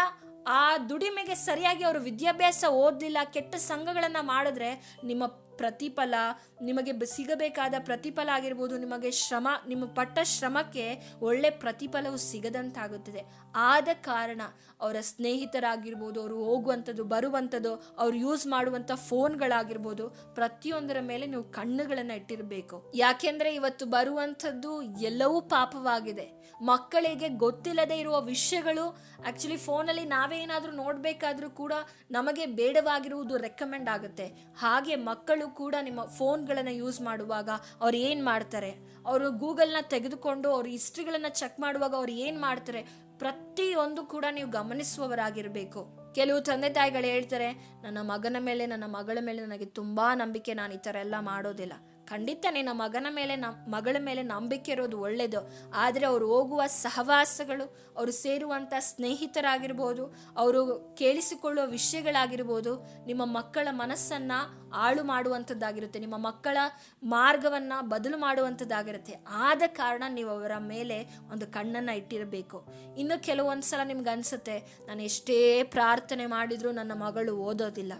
ಆ ದುಡಿಮೆಗೆ ಸರಿಯಾಗಿ ಅವರು ವಿದ್ಯಾಭ್ಯಾಸ ಓದಲಿಲ್ಲ, ಕೆಟ್ಟ ಸಂಘಗಳನ್ನು ಮಾಡಿದ್ರೆ ನಿಮ್ಮ ಪ್ರತಿಫಲ, ನಿಮಗೆ ಸಿಗಬೇಕಾದ ಪ್ರತಿಫಲ ಆಗಿರ್ಬೋದು, ನಿಮಗೆ ಶ್ರಮ, ನಿಮ್ಮ ಪಟ್ಟ ಶ್ರಮಕ್ಕೆ ಒಳ್ಳೆ ಪ್ರತಿಫಲವು ಸಿಗದಂತಾಗುತ್ತದೆ. ಆದ ಕಾರಣ ಅವರ ಸ್ನೇಹಿತರಾಗಿರ್ಬೋದು, ಅವರು ಹೋಗುವಂಥದ್ದು, ಬರುವಂಥದ್ದು, ಅವ್ರು ಯೂಸ್ ಮಾಡುವಂಥ ಫೋನ್ಗಳಾಗಿರ್ಬೋದು, ಪ್ರತಿಯೊಂದರ ಮೇಲೆ ನೀವು ಕಣ್ಣುಗಳನ್ನು ಇಟ್ಟಿರಬೇಕು. ಯಾಕೆಂದರೆ ಇವತ್ತು ಬರುವಂಥದ್ದು ಎಲ್ಲವೂ ಪಾಪವಾಗಿದೆ. ಮಕ್ಕಳಿಗೆ ಗೊತ್ತಿಲ್ಲದೆ ಇರುವ ವಿಷಯಗಳು ಆ್ಯಕ್ಚುಲಿ ಫೋನಲ್ಲಿ ನಾವೇ ಏನಾದರೂ ನೋಡಬೇಕಾದ್ರೂ ಕೂಡ ನಮಗೆ ಬೇಡವಾಗಿರುವುದು ರೆಕಮೆಂಡ್ ಆಗುತ್ತೆ. ಹಾಗೆ ಮಕ್ಕಳು ಕೂಡ ನಿಮ್ಮ ಫೋನ್ಗಳನ್ನು ಯೂಸ್ ಮಾಡುವಾಗ ಅವ್ರು ಏನು ಮಾಡ್ತಾರೆ? ಅವರು ಗೂಗಲ್ನ ತೆಗೆದುಕೊಂಡು ಅವ್ರ ಹಿಸ್ಟ್ರಿಗಳನ್ನು ಚೆಕ್ ಮಾಡುವಾಗ ಅವ್ರು ಏನು ಮಾಡ್ತಾರೆ? ಪ್ರತಿಯೊಂದು ಕೂಡ ನೀವು ಗಮನಿಸುವವರಾಗಿರಬೇಕು. ಕೆಲವು ತಂದೆ ತಾಯಿಗಳು ಹೇಳ್ತಾರೆ, ನನ್ನ ಮಗನ ಮೇಲೆ, ನನ್ನ ಮಗಳ ಮೇಲೆ ನನಗೆ ತುಂಬ ನಂಬಿಕೆ, ನಾನು ಈ ಥರ ಎಲ್ಲ ಮಾಡೋದಿಲ್ಲ. ಖಂಡಿತ ನಿನ್ನ ಮಗನ ಮೇಲೆ ನಮ್ಮ ಮಗಳ ಮೇಲೆ ನಂಬಿಕೆ ಇರೋದು ಒಳ್ಳೆಯದು ಆದರೆ ಅವರು ಹೋಗುವ ಸಹವಾಸಗಳು, ಅವರು ಸೇರುವಂಥ ಸ್ನೇಹಿತರಾಗಿರ್ಬೋದು, ಅವರು ಕೇಳಿಸಿಕೊಳ್ಳುವ ವಿಷಯಗಳಾಗಿರ್ಬೋದು, ನಿಮ್ಮ ಮಕ್ಕಳ ಮನಸ್ಸನ್ನು ಹಾಳು ಮಾಡುವಂಥದ್ದಾಗಿರುತ್ತೆ. ನಿಮ್ಮ ಮಕ್ಕಳ ಮಾರ್ಗವನ್ನು ಬದಲು ಮಾಡುವಂಥದ್ದಾಗಿರುತ್ತೆ. ಆದ ಕಾರಣ ನೀವು ಅವರ ಮೇಲೆ ಒಂದು ಕಣ್ಣನ್ನು ಇಟ್ಟಿರಬೇಕು. ಇನ್ನು ಕೆಲವೊಂದು ಸಲ ನಿಮ್ಗೆ ಅನಿಸುತ್ತೆ ನಾನು ಎಷ್ಟೇ ಪ್ರಾರ್ಥನೆ ಮಾಡಿದರೂ ನನ್ನ ಮಗಳು ಓದೋದಿಲ್ಲ.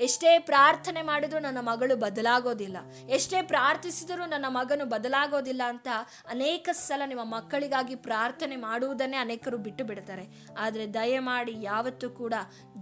ಎಷ್ಟೇ ಪ್ರಾರ್ಥನೆ ಮಾಡಿದರೂ ನನ್ನ ಮಗಳು ಬದಲಾಗೋದಿಲ್ಲ. ಎಷ್ಟೇ ಪ್ರಾರ್ಥಿಸಿದರೂ ನನ್ನ ಮಗನು ಬದಲಾಗೋದಿಲ್ಲ ಅಂತ ಅನೇಕ ಸಲ ನಿಮ್ಮ ಮಕ್ಕಳಿಗಾಗಿ ಪ್ರಾರ್ಥನೆ ಮಾಡುವುದನ್ನೇ ಅನೇಕರು ಬಿಟ್ಟು ಬಿಡ್ತಾರೆ. ಆದರೆ ದಯಮಾಡಿ ಯಾವತ್ತೂ ಕೂಡ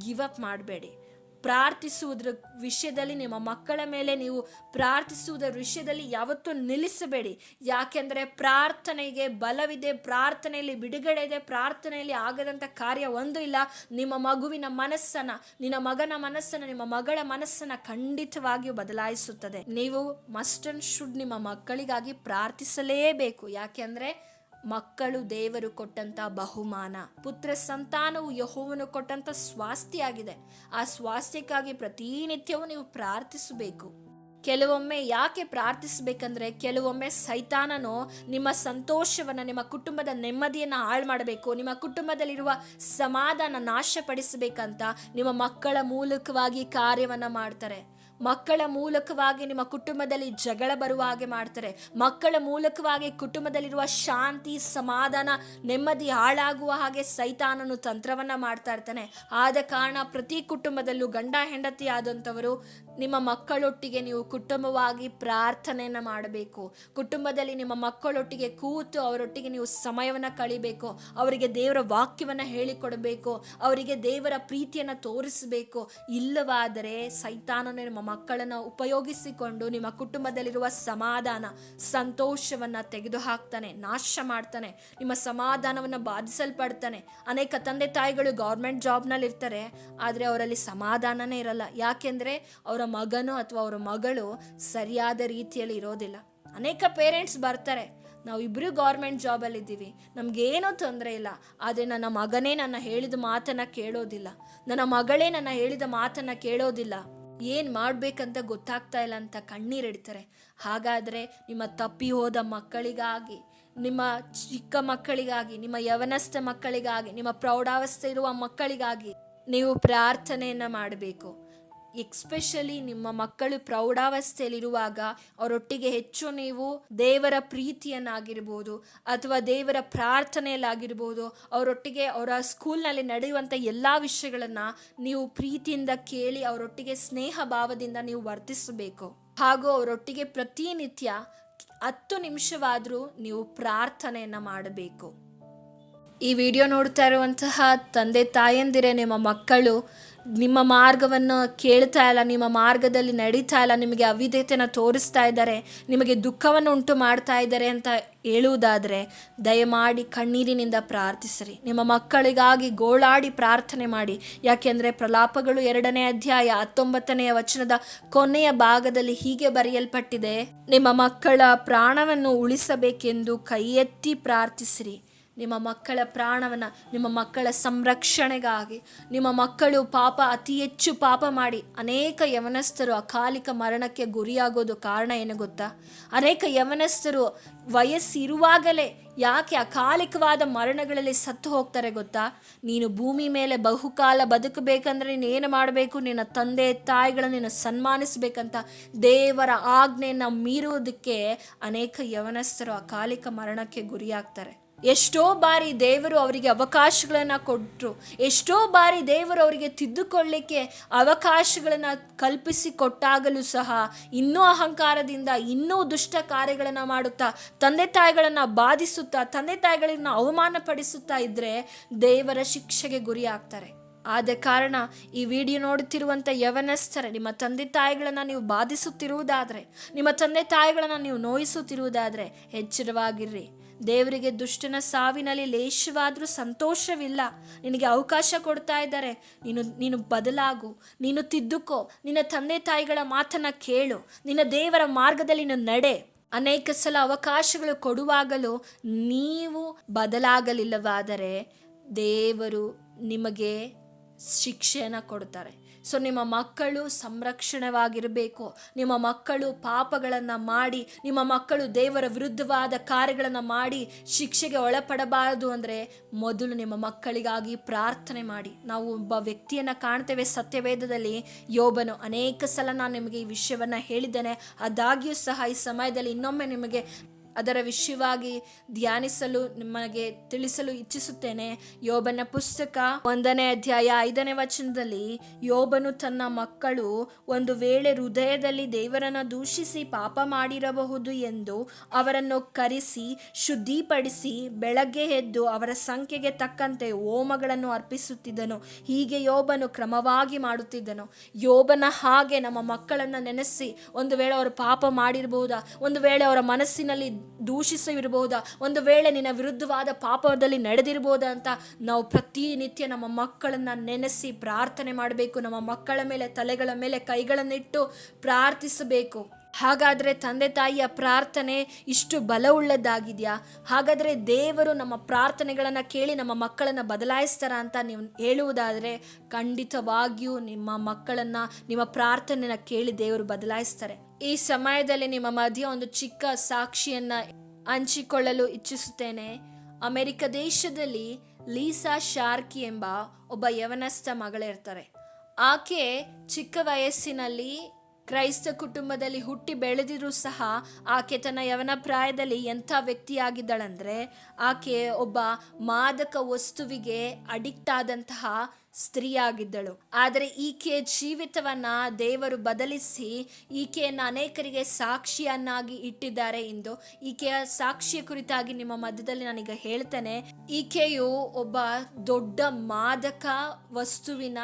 ಗಿವ್ ಅಪ್ ಮಾಡಬೇಡಿ. ಪ್ರಾರ್ಥಿಸುವುದರ ವಿಷಯದಲ್ಲಿ ನಿಮ್ಮ ಮಕ್ಕಳ ಮೇಲೆ ನೀವು ಪ್ರಾರ್ಥಿಸುವುದರ ವಿಷಯದಲ್ಲಿ ಯಾವತ್ತೂ ನಿಲ್ಲಿಸಬೇಡಿ. ಯಾಕೆಂದರೆ ಪ್ರಾರ್ಥನೆಗೆ ಬಲವಿದೆ, ಪ್ರಾರ್ಥನೆಯಲ್ಲಿ ಬಿಡುಗಡೆ ಇದೆ, ಪ್ರಾರ್ಥನೆಯಲ್ಲಿ ಆಗದಂಥ ಕಾರ್ಯ ಒಂದು ಇಲ್ಲ. ನಿಮ್ಮ ಮಗುವಿನ ಮನಸ್ಸನ್ನು, ನಿನ್ನ ಮಗನ ಮನಸ್ಸನ್ನು, ನಿಮ್ಮ ಮಗಳ ಮನಸ್ಸನ್ನು ಖಂಡಿತವಾಗಿಯೂ ಬದಲಾಯಿಸುತ್ತದೆ. ನೀವು ಮಸ್ಟ್ ಅಂಡ್ ಶುಡ್ ನಿಮ್ಮ ಮಕ್ಕಳಿಗಾಗಿ ಪ್ರಾರ್ಥಿಸಲೇಬೇಕು. ಯಾಕೆಂದರೆ ಮಕ್ಕಳು ದೇವರು ಕೊಟ್ಟಂತ ಬಹುಮಾನ, ಪುತ್ರ ಸಂತಾನವು ಯಹೋವನು ಕೊಟ್ಟಂತ ಸ್ವಾಸ್ಥ್ಯ ಆಗಿದೆ ಆ ಸ್ವಾಸ್ಥ್ಯಕ್ಕಾಗಿ ಪ್ರತಿನಿತ್ಯವೂ ನೀವು ಪ್ರಾರ್ಥಿಸಬೇಕು. ಕೆಲವೊಮ್ಮೆ ಯಾಕೆ ಪ್ರಾರ್ಥಿಸಬೇಕಂದ್ರೆ, ಕೆಲವೊಮ್ಮೆ ಸೈತಾನನು ನಿಮ್ಮ ಸಂತೋಷವನ್ನು, ನಿಮ್ಮ ಕುಟುಂಬದ ನೆಮ್ಮದಿಯನ್ನು ಹಾಳು ಮಾಡಬೇಕು, ನಿಮ್ಮ ಕುಟುಂಬದಲ್ಲಿರುವ ಸಮಾಧಾನ ನಾಶಪಡಿಸಬೇಕಂತ ನಿಮ್ಮ ಮಕ್ಕಳ ಮೂಲಕವಾಗಿ ಕಾರ್ಯವನ್ನು ಮಾಡ್ತಾರೆ. ಮಕ್ಕಳ ಮೂಲಕವಾಗಿ ನಿಮ್ಮ ಕುಟುಂಬದಲ್ಲಿ ಜಗಳ ಬರುವ ಹಾಗೆ ಮಾಡ್ತಾರೆ. ಮಕ್ಕಳ ಮೂಲಕವಾಗಿ ಕುಟುಂಬದಲ್ಲಿರುವ ಶಾಂತಿ, ಸಮಾಧಾನ, ನೆಮ್ಮದಿ ಹಾಳಾಗುವ ಹಾಗೆ ಸೈತಾನನು ತಂತ್ರವನ್ನ ಮಾಡ್ತಾ ಇರ್ತಾನೆ. ಆದ ಕಾರಣ ಪ್ರತಿ ಕುಟುಂಬದಲ್ಲೂ ಗಂಡ ಹೆಂಡತಿ ಆದಂಥವರು ನಿಮ್ಮ ಮಕ್ಕಳೊಟ್ಟಿಗೆ ನೀವು ಕುಟುಂಬವಾಗಿ ಪ್ರಾರ್ಥನೆಯನ್ನು ಮಾಡಬೇಕು. ಕುಟುಂಬದಲ್ಲಿ ನಿಮ್ಮ ಮಕ್ಕಳೊಟ್ಟಿಗೆ ಕೂತು ಅವರೊಟ್ಟಿಗೆ ನೀವು ಸಮಯವನ್ನು ಕಳಿಬೇಕು. ಅವರಿಗೆ ದೇವರ ವಾಕ್ಯವನ್ನು ಹೇಳಿಕೊಡಬೇಕು. ಅವರಿಗೆ ದೇವರ ಪ್ರೀತಿಯನ್ನು ತೋರಿಸಬೇಕು. ಇಲ್ಲವಾದರೆ ಸೈತಾನನೇ ನಿಮ್ಮ ಮಕ್ಕಳನ್ನು ಉಪಯೋಗಿಸಿಕೊಂಡು ನಿಮ್ಮ ಕುಟುಂಬದಲ್ಲಿರುವ ಸಮಾಧಾನ, ಸಂತೋಷವನ್ನು ತೆಗೆದುಹಾಕ್ತಾನೆ, ನಾಶ ಮಾಡ್ತಾನೆ, ನಿಮ್ಮ ಸಮಾಧಾನವನ್ನು ಬಾಧಿಸಲ್ಪಡ್ತಾನೆ. ಅನೇಕ ತಂದೆ ತಾಯಿಗಳು ಗೌರ್ಮೆಂಟ್ ಜಾಬ್ನಲ್ಲಿ ಇರ್ತಾರೆ ಆದರೆ ಅವರಲ್ಲಿ ಸಮಾಧಾನನೇ ಇರಲ್ಲ. ಯಾಕೆಂದರೆ ಅವರ ಮಗನು ಅಥವಾ ಅವರ ಮಗಳು ಸರಿಯಾದ ರೀತಿಯಲ್ಲಿ ಇರೋದಿಲ್ಲ. ಅನೇಕ ಪೇರೆಂಟ್ಸ್ ಬರ್ತಾರೆ ನಾವು ಇಬ್ಬರೂ ಗೌರ್ಮೆಂಟ್ ಜಾಬಲ್ಲಿದ್ದೀವಿ, ನಮಗೇನೂ ತೊಂದರೆ ಇಲ್ಲ, ಆದರೆ ನನ್ನ ಮಗನೇ ನನ್ನ ಹೇಳಿದ ಮಾತನ್ನು ಕೇಳೋದಿಲ್ಲ. ನನ್ನ ಮಗಳೇ ನನ್ನ ಹೇಳಿದ ಮಾತನ್ನು ಕೇಳೋದಿಲ್ಲ. ಏನು ಮಾಡಬೇಕಂತ ಗೊತ್ತಾಗ್ತಾ ಇಲ್ಲ ಅಂತ ಕಣ್ಣೀರಿಡ್ತಾರೆ ಹಾಗಾದರೆ ನಿಮ್ಮ ತಪ್ಪಿ ಹೋದ ಮಕ್ಕಳಿಗಾಗಿ, ನಿಮ್ಮ ಚಿಕ್ಕ ಮಕ್ಕಳಿಗಾಗಿ, ನಿಮ್ಮ ಯವನಸ್ಥ ಮಕ್ಕಳಿಗಾಗಿ, ನಿಮ್ಮ ಪ್ರೌಢಾವಸ್ಥೆ ಇರುವ ಮಕ್ಕಳಿಗಾಗಿ ನೀವು ಪ್ರಾರ್ಥನೆಯನ್ನು ಮಾಡಬೇಕು. ಎಕ್ಸ್ಪೆಷಲಿ ನಿಮ್ಮ ಮಕ್ಕಳು ಪ್ರೌಢಾವಸ್ಥೆಯಲ್ಲಿರುವಾಗ ಅವರೊಟ್ಟಿಗೆ ಹೆಚ್ಚು ನೀವು ದೇವರ ಪ್ರೀತಿಯನ್ನಾಗಿರ್ಬೋದು ಅಥವಾ ದೇವರ ಪ್ರಾರ್ಥನೆಯಲ್ಲಾಗಿರ್ಬೋದು, ಅವರೊಟ್ಟಿಗೆ ಅವರ ಸ್ಕೂಲ್ನಲ್ಲಿ ನಡೆಯುವಂಥ ಎಲ್ಲ ವಿಷಯಗಳನ್ನು ನೀವು ಪ್ರೀತಿಯಿಂದ ಕೇಳಿ ಅವರೊಟ್ಟಿಗೆ ಸ್ನೇಹ ಭಾವದಿಂದ ನೀವು ವರ್ತಿಸಬೇಕು. ಹಾಗೂ ಅವರೊಟ್ಟಿಗೆ ಪ್ರತಿನಿತ್ಯ ಹತ್ತು ನಿಮಿಷವಾದರೂ ನೀವು ಪ್ರಾರ್ಥನೆಯನ್ನು ಮಾಡಬೇಕು. ಈ ವಿಡಿಯೋ ನೋಡ್ತಾ ಇರುವಂತಹ ತಂದೆ ತಾಯಂದಿರೇ, ನಿಮ್ಮ ಮಕ್ಕಳು ನಿಮ್ಮ ಮಾರ್ಗವನ್ನು ಕೇಳ್ತಾ ಇಲ್ಲ, ನಿಮ್ಮ ಮಾರ್ಗದಲ್ಲಿ ನಡೀತಾ ಇಲ್ಲ, ನಿಮಗೆ ಅವಿಧೇಯತೆನ ತೋರಿಸ್ತಾ ಇದ್ದಾರೆ, ನಿಮಗೆ ದುಃಖವನ್ನು ಉಂಟು ಮಾಡ್ತಾ ಇದ್ದಾರೆ ಅಂತ ಹೇಳುವುದಾದರೆ ದಯಮಾಡಿ ಕಣ್ಣೀರಿನಿಂದ ಪ್ರಾರ್ಥಿಸಿರಿ. ನಿಮ್ಮ ಮಕ್ಕಳಿಗಾಗಿ ಗೋಳಾಡಿ ಪ್ರಾರ್ಥನೆ ಮಾಡಿ. ಯಾಕೆಂದರೆ ಪ್ರಲಾಪಗಳು ಎರಡನೇ ಅಧ್ಯಾಯ ಹತ್ತೊಂಬತ್ತನೆಯ ವಚನದ ಕೊನೆಯ ಭಾಗದಲ್ಲಿ ಹೀಗೆ ಬರೆಯಲ್ಪಟ್ಟಿದೆ, ನಿಮ್ಮ ಮಕ್ಕಳ ಪ್ರಾಣವನ್ನು ಉಳಿಸಬೇಕೆಂದು ಕೈ ಎತ್ತಿ ಪ್ರಾರ್ಥಿಸಿರಿ. ನಿಮ್ಮ ಮಕ್ಕಳ ಪ್ರಾಣವನ್ನು, ನಿಮ್ಮ ಮಕ್ಕಳ ಸಂರಕ್ಷಣೆಗಾಗಿ, ನಿಮ್ಮ ಮಕ್ಕಳು ಪಾಪ, ಅತಿ ಹೆಚ್ಚು ಪಾಪ ಮಾಡಿ ಅನೇಕ ಯವನಸ್ಥರು ಅಕಾಲಿಕ ಮರಣಕ್ಕೆ ಗುರಿಯಾಗೋದು ಕಾರಣ ಏನು ಗೊತ್ತಾ? ಅನೇಕ ಯವನಸ್ಥರು ವಯಸ್ಸಿರುವಾಗಲೇ ಯಾಕೆ ಅಕಾಲಿಕವಾದ ಮರಣಗಳಲ್ಲಿ ಸತ್ತು ಹೋಗ್ತಾರೆ ಗೊತ್ತಾ? ನೀನು ಭೂಮಿ ಮೇಲೆ ಬಹುಕಾಲ ಬದುಕಬೇಕಂದ್ರೆ ನೀನು ಏನು ಮಾಡಬೇಕು? ನಿನ್ನ ತಂದೆ, ತಾಯಿಗಳನ್ನು ನೀನು ಸನ್ಮಾನಿಸಬೇಕಂತ ದೇವರ ಆಜ್ಞೆಯನ್ನು ಮೀರುವುದಕ್ಕೆ ಅನೇಕ ಯವನಸ್ಥರು ಅಕಾಲಿಕ ಮರಣಕ್ಕೆ ಗುರಿಯಾಗ್ತಾರೆ. ಎಷ್ಟೋ ಬಾರಿ ದೇವರು ಅವರಿಗೆ ಅವಕಾಶಗಳನ್ನು ಕೊಟ್ಟರು ಎಷ್ಟೋ ಬಾರಿ ದೇವರು ಅವರಿಗೆ ತಿದ್ದುಕೊಳ್ಳಿಕ್ಕೆ ಅವಕಾಶಗಳನ್ನು ಕಲ್ಪಿಸಿ ಕೊಟ್ಟಾಗಲೂ ಸಹ ಇನ್ನೂ ಅಹಂಕಾರದಿಂದ, ಇನ್ನೂ ದುಷ್ಟ ಕಾರ್ಯಗಳನ್ನು ಮಾಡುತ್ತಾ, ತಂದೆ ತಾಯಿಗಳನ್ನು ಬಾಧಿಸುತ್ತಾ, ತಂದೆ ತಾಯಿಗಳನ್ನು ಅವಮಾನಪಡಿಸುತ್ತಾ ಇದ್ದರೆ ದೇವರ ಶಿಕ್ಷೆಗೆ ಗುರಿ ಆಗ್ತಾರೆ. ಆದ ಕಾರಣ ಈ ವಿಡಿಯೋ ನೋಡುತ್ತಿರುವಂಥ ಯವನಸ್ಥರ, ನಿಮ್ಮ ತಂದೆ ತಾಯಿಗಳನ್ನು ನೀವು ಬಾಧಿಸುತ್ತಿರುವುದಾದರೆ, ನಿಮ್ಮ ತಂದೆ ತಾಯಿಗಳನ್ನು ನೀವು ನೋಯಿಸುತ್ತಿರುವುದಾದರೆ ಎಚ್ಚರವಾಗಿರ್ರಿ. ದೇವರಿಗೆ ದುಷ್ಟನ ಸಾವಿನಲ್ಲಿ ಲೇಷವಾದರೂ ಸಂತೋಷವಿಲ್ಲ. ನಿನಗೆ ಅವಕಾಶ ಕೊಡ್ತಾ ಇದ್ದಾರೆ. ನೀನು ನೀನು ಬದಲಾಗು. ನೀನು ತಿದ್ದುಕೋ. ನಿನ್ನ ತಂದೆ ತಾಯಿಗಳ ಮಾತನ್ನು ಕೇಳು. ನಿನ್ನ ದೇವರ ಮಾರ್ಗದಲ್ಲಿ ನೀನು ನಡೆ. ಅನೇಕ ಸಲ ಅವಕಾಶಗಳು ಕೊಡುವಾಗಲೂ ನೀವು ಬದಲಾಗಲಿಲ್ಲವಾದರೆ ದೇವರು ನಿಮಗೆ ಶಿಕ್ಷೆಯನ್ನು ಕೊಡ್ತಾರೆ. ಸೊ ನಿಮ್ಮ ಮಕ್ಕಳು ಸಂರಕ್ಷಣವಾಗಿರಬೇಕು. ನಿಮ್ಮ ಮಕ್ಕಳು ಪಾಪಗಳನ್ನು ಮಾಡಿ, ನಿಮ್ಮ ಮಕ್ಕಳು ದೇವರ ವಿರುದ್ಧವಾದ ಕಾರ್ಯಗಳನ್ನು ಮಾಡಿ ಶಿಕ್ಷೆಗೆ ಒಳಪಡಬಾರದು ಅಂದರೆ ಮೊದಲು ನಿಮ್ಮ ಮಕ್ಕಳಿಗಾಗಿ ಪ್ರಾರ್ಥನೆ ಮಾಡಿ. ನಾವು ಒಬ್ಬ ವ್ಯಕ್ತಿಯನ್ನು ಕಾಣ್ತೇವೆ ಸತ್ಯವೇದದಲ್ಲಿ. ಯೋಬನು ಅನೇಕ ಸಲ ನಾನು ನಿಮಗೆ ಈ ವಿಷಯವನ್ನು ಹೇಳಿದ್ದೇನೆ. ಆದಾಗ್ಯೂ ಸಹ ಈ ಸಮಯದಲ್ಲಿ ಇನ್ನೊಮ್ಮೆ ನಿಮಗೆ ಅದರ ವಿಷಯವಾಗಿ ಧ್ಯಾನಿಸಲು ನಿಮಗೆ ತಿಳಿಸಲು ಇಚ್ಛಿಸುತ್ತೇನೆ. ಯೋಬನ ಪುಸ್ತಕ ಒಂದನೇ ಅಧ್ಯಾಯ ಐದನೇ ವಚನದಲ್ಲಿ ಯೋಬನು ತನ್ನ ಮಕ್ಕಳು ಒಂದು ವೇಳೆ ಹೃದಯದಲ್ಲಿ ದೇವರನ್ನು ದೂಷಿಸಿ ಪಾಪ ಮಾಡಿರಬಹುದು ಎಂದು ಅವರನ್ನು ಕರೆಸಿ, ಶುದ್ಧಿಪಡಿಸಿ ಬೆಳಗ್ಗೆ ಎದ್ದು ಅವರ ಸಂಖ್ಯೆಗೆ ತಕ್ಕಂತೆ ಹೋಮಗಳನ್ನು ಅರ್ಪಿಸುತ್ತಿದ್ದನು. ಹೀಗೆ ಯೋಬನು ಕ್ರಮವಾಗಿ ಮಾಡುತ್ತಿದ್ದನು. ಯೋಬನ ಹಾಗೆ ನಮ್ಮ ಮಕ್ಕಳನ್ನು ನೆನೆಸಿ, ಒಂದು ವೇಳೆ ಅವರು ಪಾಪ ಮಾಡಿರಬಹುದಾ? ಒಂದು ವೇಳೆ ಅವರ ಮನಸ್ಸಿನಲ್ಲಿ ದೂಷಿಸಿರಬಹುದಾ ಒಂದು ವೇಳೆ ನಿನ್ನ ವಿರುದ್ಧವಾದ ಪಾಪದಲ್ಲಿ ನಡೆದಿರ್ಬೋದಾ ಅಂತ ನಾವು ಪ್ರತಿನಿತ್ಯ ನಮ್ಮ ಮಕ್ಕಳನ್ನು ನೆನೆಸಿ ಪ್ರಾರ್ಥನೆ ಮಾಡಬೇಕು. ನಮ್ಮ ಮಕ್ಕಳ ಮೇಲೆ, ತಲೆಗಳ ಮೇಲೆ ಕೈಗಳನ್ನಿಟ್ಟು ಪ್ರಾರ್ಥಿಸಬೇಕು. ಹಾಗಾದರೆ ತಂದೆ ತಾಯಿಯ ಪ್ರಾರ್ಥನೆ ಇಷ್ಟು ಬಲವುಳ್ಳದ್ದಾಗಿದೆಯಾ? ಹಾಗಾದರೆ ದೇವರು ನಮ್ಮ ಪ್ರಾರ್ಥನೆಗಳನ್ನು ಕೇಳಿ ನಮ್ಮ ಮಕ್ಕಳನ್ನು ಬದಲಾಯಿಸ್ತಾರ ಅಂತ ನೀವು ಹೇಳುವುದಾದರೆ ಖಂಡಿತವಾಗಿಯೂ ನಿಮ್ಮ ಮಕ್ಕಳನ್ನು, ನಿಮ್ಮ ಪ್ರಾರ್ಥನೆನ ಕೇಳಿ ದೇವರು ಬದಲಾಯಿಸ್ತಾರೆ. ಈ ಸಮಯದಲ್ಲಿ ನಿಮ್ಮ ಮಧ್ಯೆ ಒಂದು ಚಿಕ್ಕ ಸಾಕ್ಷಿಯನ್ನು ಹಂಚಿಕೊಳ್ಳಲು ಇಚ್ಛಿಸುತ್ತೇನೆ. ಅಮೆರಿಕ ದೇಶದಲ್ಲಿ ಲೀಸಾ ಶಾರ್ಕಿ ಎಂಬ ಒಬ್ಬ ಯವನಸ್ಥ ಮಗಳಿರ್ತಾರೆ. ಆಕೆ ಚಿಕ್ಕ ವಯಸ್ಸಿನಲ್ಲಿ ಕ್ರೈಸ್ತ ಕುಟುಂಬದಲ್ಲಿ ಹುಟ್ಟಿ ಬೆಳೆದಿರೂ ಸಹ ಆಕೆ ತನ್ನ ಯವನ ಪ್ರಾಯದಲ್ಲಿ ಎಂಥ ವ್ಯಕ್ತಿಯಾಗಿದ್ದಾಳಂದರೆ, ಆಕೆ ಒಬ್ಬ ಮಾದಕ ವಸ್ತುವಿಗೆ ಅಡಿಕ್ಟ್ ಆದಂತಹ ಸ್ತ್ರೀಯಾಗಿದ್ದಳು. ಆದರೆ ಈಕೆ ಜೀವಿತವನ್ನ ದೇವರು ಬದಲಿಸಿ ಈಕೆಯನ್ನು ಅನೇಕರಿಗೆ ಸಾಕ್ಷಿಯನ್ನಾಗಿ ಇಟ್ಟಿದ್ದಾರೆ ಎಂದು ಈಕೆಯ ಸಾಕ್ಷಿಯ ಕುರಿತಾಗಿ ನಿಮ್ಮ ಮಧ್ಯದಲ್ಲಿ ನಾನೀಗ ಹೇಳ್ತೇನೆ. ಈಕೆಯು ಒಬ್ಬ ದೊಡ್ಡ ಮಾದಕ ವಸ್ತುವಿನ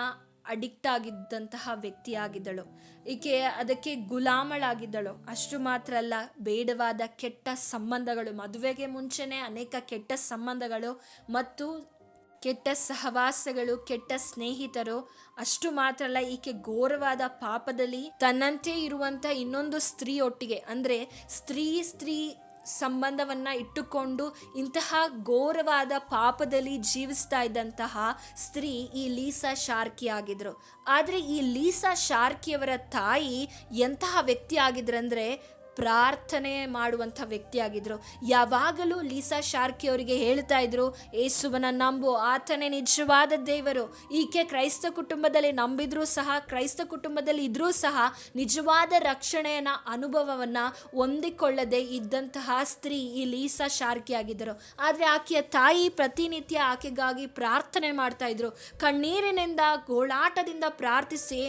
ಅಡಿಕ್ಟ್ ಆಗಿದ್ದಂತಹ ವ್ಯಕ್ತಿಯಾಗಿದ್ದಳು. ಈಕೆ ಅದಕ್ಕೆ ಗುಲಾಮಳಾಗಿದ್ದಳು. ಅಷ್ಟು ಮಾತ್ರ ಅಲ್ಲ, ಬೇಡವಾದ ಕೆಟ್ಟ ಸಂಬಂಧಗಳು. ಮದುವೆಗೆ ಮುಂಚೆನೇ ಅನೇಕ ಕೆಟ್ಟ ಸಂಬಂಧಗಳು ಮತ್ತು ಕೆಟ್ಟ ಸಹವಾಸಗಳು, ಕೆಟ್ಟ ಸ್ನೇಹಿತರು. ಅಷ್ಟು ಮಾತ್ರ ಅಲ್ಲ, ಈಕೆ ಘೋರವಾದ ಪಾಪದಲ್ಲಿ ತನ್ನಂತೆ ಇರುವಂತ ಇನ್ನೊಂದು ಸ್ತ್ರೀ ಒಟ್ಟಿಗೆ ಅಂದ್ರೆ ಸ್ತ್ರೀ ಸ್ತ್ರೀ ಸಂಬಂಧವನ್ನ ಇಟ್ಟುಕೊಂಡು ಇಂತಹ ಘೋರವಾದ ಪಾಪದಲ್ಲಿ ಜೀವಿಸ್ತಾ ಇದ್ದಂತಹ ಸ್ತ್ರೀ ಈ ಲೀಸಾ ಶಾರ್ಕಿ ಆಗಿದ್ರು. ಆದರೆ ಈ ಲೀಸಾ ಶಾರ್ಕಿಯವರ ತಾಯಿ ಎಂತಹ ವ್ಯಕ್ತಿ ಆಗಿದ್ರಂದ್ರೆ ಪ್ರಾರ್ಥನೆ ಮಾಡುವಂಥ ವ್ಯಕ್ತಿಯಾಗಿದ್ದರು ಯಾವಾಗಲೂ ಲೀಸಾ ಶಾರ್ಕಿ ಅವರಿಗೆ ಹೇಳ್ತಾ ಇದ್ರು ಏಸುವನ ನಂಬು, ಆತನೇ ನಿಜವಾದ ದೇವರು. ಈಕೆ ಕ್ರೈಸ್ತ ಕುಟುಂಬದಲ್ಲಿ ನಂಬಿದ್ರೂ ಸಹ, ಕ್ರೈಸ್ತ ಕುಟುಂಬದಲ್ಲಿ ಇದ್ರೂ ಸಹ ನಿಜವಾದ ರಕ್ಷಣೆಯನ್ನ, ಅನುಭವವನ್ನು ಹೊಂದಿಕೊಳ್ಳದೆ ಇದ್ದಂತಹ ಸ್ತ್ರೀ ಈ ಲೀಸಾ ಶಾರ್ಕಿ ಆಗಿದ್ದರು. ಆದರೆ ಆಕೆಯ ತಾಯಿ ಪ್ರತಿನಿತ್ಯ ಆಕೆಗಾಗಿ ಪ್ರಾರ್ಥನೆ ಮಾಡ್ತಾ ಇದ್ರು. ಕಣ್ಣೀರಿನಿಂದ, ಗೋಳಾಟದಿಂದ ಪ್ರಾರ್ಥಿಸಿ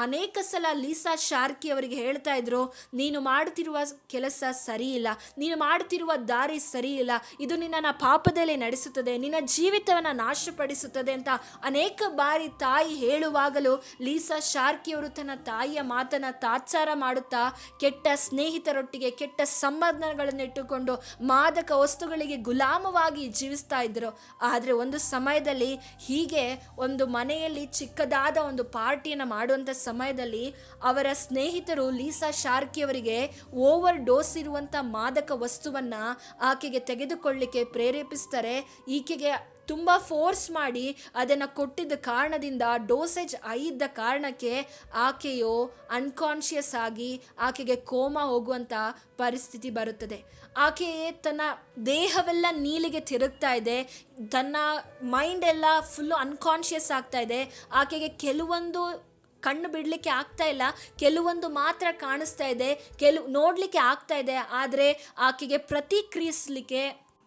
ಅನೇಕ ಸಲ ಲೀಸಾ ಶಾರ್ಕಿ ಅವರಿಗೆ ಹೇಳ್ತಾ ಇದ್ರು, ನೀನು ಮಾಡುತ್ತಿರುವ ಕೆಲಸ ಸರಿ ಇಲ್ಲ ನೀನು ಮಾಡುತ್ತಿರುವ ದಾರಿ ಸರಿ ಇಲ್ಲ ಇದು ನಿನ್ನನ್ನು ಪಾಪದಲ್ಲಿ ನಡೆಸುತ್ತದೆ. ನಿನ್ನ ಜೀವಿತವನ್ನು ನಾಶಪಡಿಸುತ್ತದೆ ಅಂತ ಅನೇಕ ಬಾರಿ ತಾಯಿ ಹೇಳುವಾಗಲೂ ಲೀಸಾ ಶಾರ್ಕಿಯವರು ತನ್ನ ತಾಯಿಯ ಮಾತನ್ನು ತಾತ್ಸಾರ ಮಾಡುತ್ತಾ ಕೆಟ್ಟ ಸ್ನೇಹಿತರೊಟ್ಟಿಗೆ, ಕೆಟ್ಟ ಸಂಬಂಧಗಳನ್ನು ಇಟ್ಟುಕೊಂಡು ಮಾದಕ ವಸ್ತುಗಳಿಗೆ ಗುಲಾಮವಾಗಿ ಜೀವಿಸ್ತಾ ಇದ್ದರು. ಆದರೆ ಒಂದು ಸಮಯದಲ್ಲಿ ಹೀಗೆ ಒಂದು ಮನೆಯಲ್ಲಿ ಚಿಕ್ಕದಾದ ಒಂದು ಪಾರ್ಟಿಯನ್ನು ಮಾಡುವಂಥ ಸಮಯದಲ್ಲಿ ಅವರ ಸ್ನೇಹಿತರು ಲೀಸಾ ಶಾರ್ಕಿಯವರಿಗೆ ಓವರ್ ಡೋಸ್ ಇರುವಂಥ ಮಾದಕ ವಸ್ತುವನ್ನು ಆಕೆಗೆ ತೆಗೆದುಕೊಳ್ಳಿಕ್ಕೆ ಪ್ರೇರೇಪಿಸ್ತಾರೆ. ಈಕೆಗೆ ತುಂಬ ಫೋರ್ಸ್ ಮಾಡಿ ಅದನ್ನು ಕೊಟ್ಟಿದ್ದ ಕಾರಣದಿಂದ ಡೋಸೇಜ್ ಆಗಿದ್ದ ಕಾರಣಕ್ಕೆ ಆಕೆಯು ಅನ್ಕಾನ್ಷಿಯಸ್ ಆಗಿ ಆಕೆಗೆ ಕೋಮಾ ಹೋಗುವಂಥ ಪರಿಸ್ಥಿತಿ ಬರುತ್ತದೆ. ಆಕೆಯೇ ತನ್ನ ದೇಹವೆಲ್ಲ ನೀಲಿಗೆ ತಿರುಗ್ತಾ ಇದೆ. ತನ್ನ ಮೈಂಡ್ ಎಲ್ಲ ಫುಲ್ಲು ಅನ್ಕಾನ್ಷಿಯಸ್ ಆಗ್ತಾ ಇದೆ. ಆಕೆಗೆ ಕೆಲವೊಂದು ಕಣ್ಣು ಬಿಡಲಿಕ್ಕೆ ಆಗ್ತಾ ಇಲ್ಲ. ಕೆಲವೊಂದು ಮಾತ್ರ ಕಾಣಿಸ್ತಾ ಇದೆ. ಕೆಲವು ನೋಡಲಿಕ್ಕೆ ಆಗ್ತಾ ಇದೆ. ಆದರೆ ಆಕೆಗೆ ಪ್ರತಿಕ್ರಿಯಿಸಲಿಕ್ಕೆ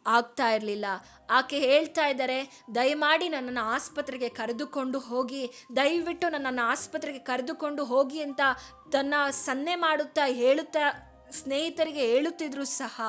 ಆಗ್ತಾ ಇರಲಿಲ್ಲ. ಆಕೆ ಹೇಳ್ತಾ ಇದ್ದಾರೆ, ದಯಮಾಡಿ ನನ್ನನ್ನು ಆಸ್ಪತ್ರೆಗೆ ಕರೆದುಕೊಂಡು ಹೋಗಿ, ದಯವಿಟ್ಟು ನನ್ನನ್ನು ಆಸ್ಪತ್ರೆಗೆ ಕರೆದುಕೊಂಡು ಹೋಗಿ ಅಂತ ತನ್ನ ಸನ್ನೆ ಮಾಡುತ್ತಾ ಹೇಳುತ್ತಾ ಸ್ನೇಹಿತರಿಗೆ ಹೇಳುತ್ತಿದ್ರು ಸಹ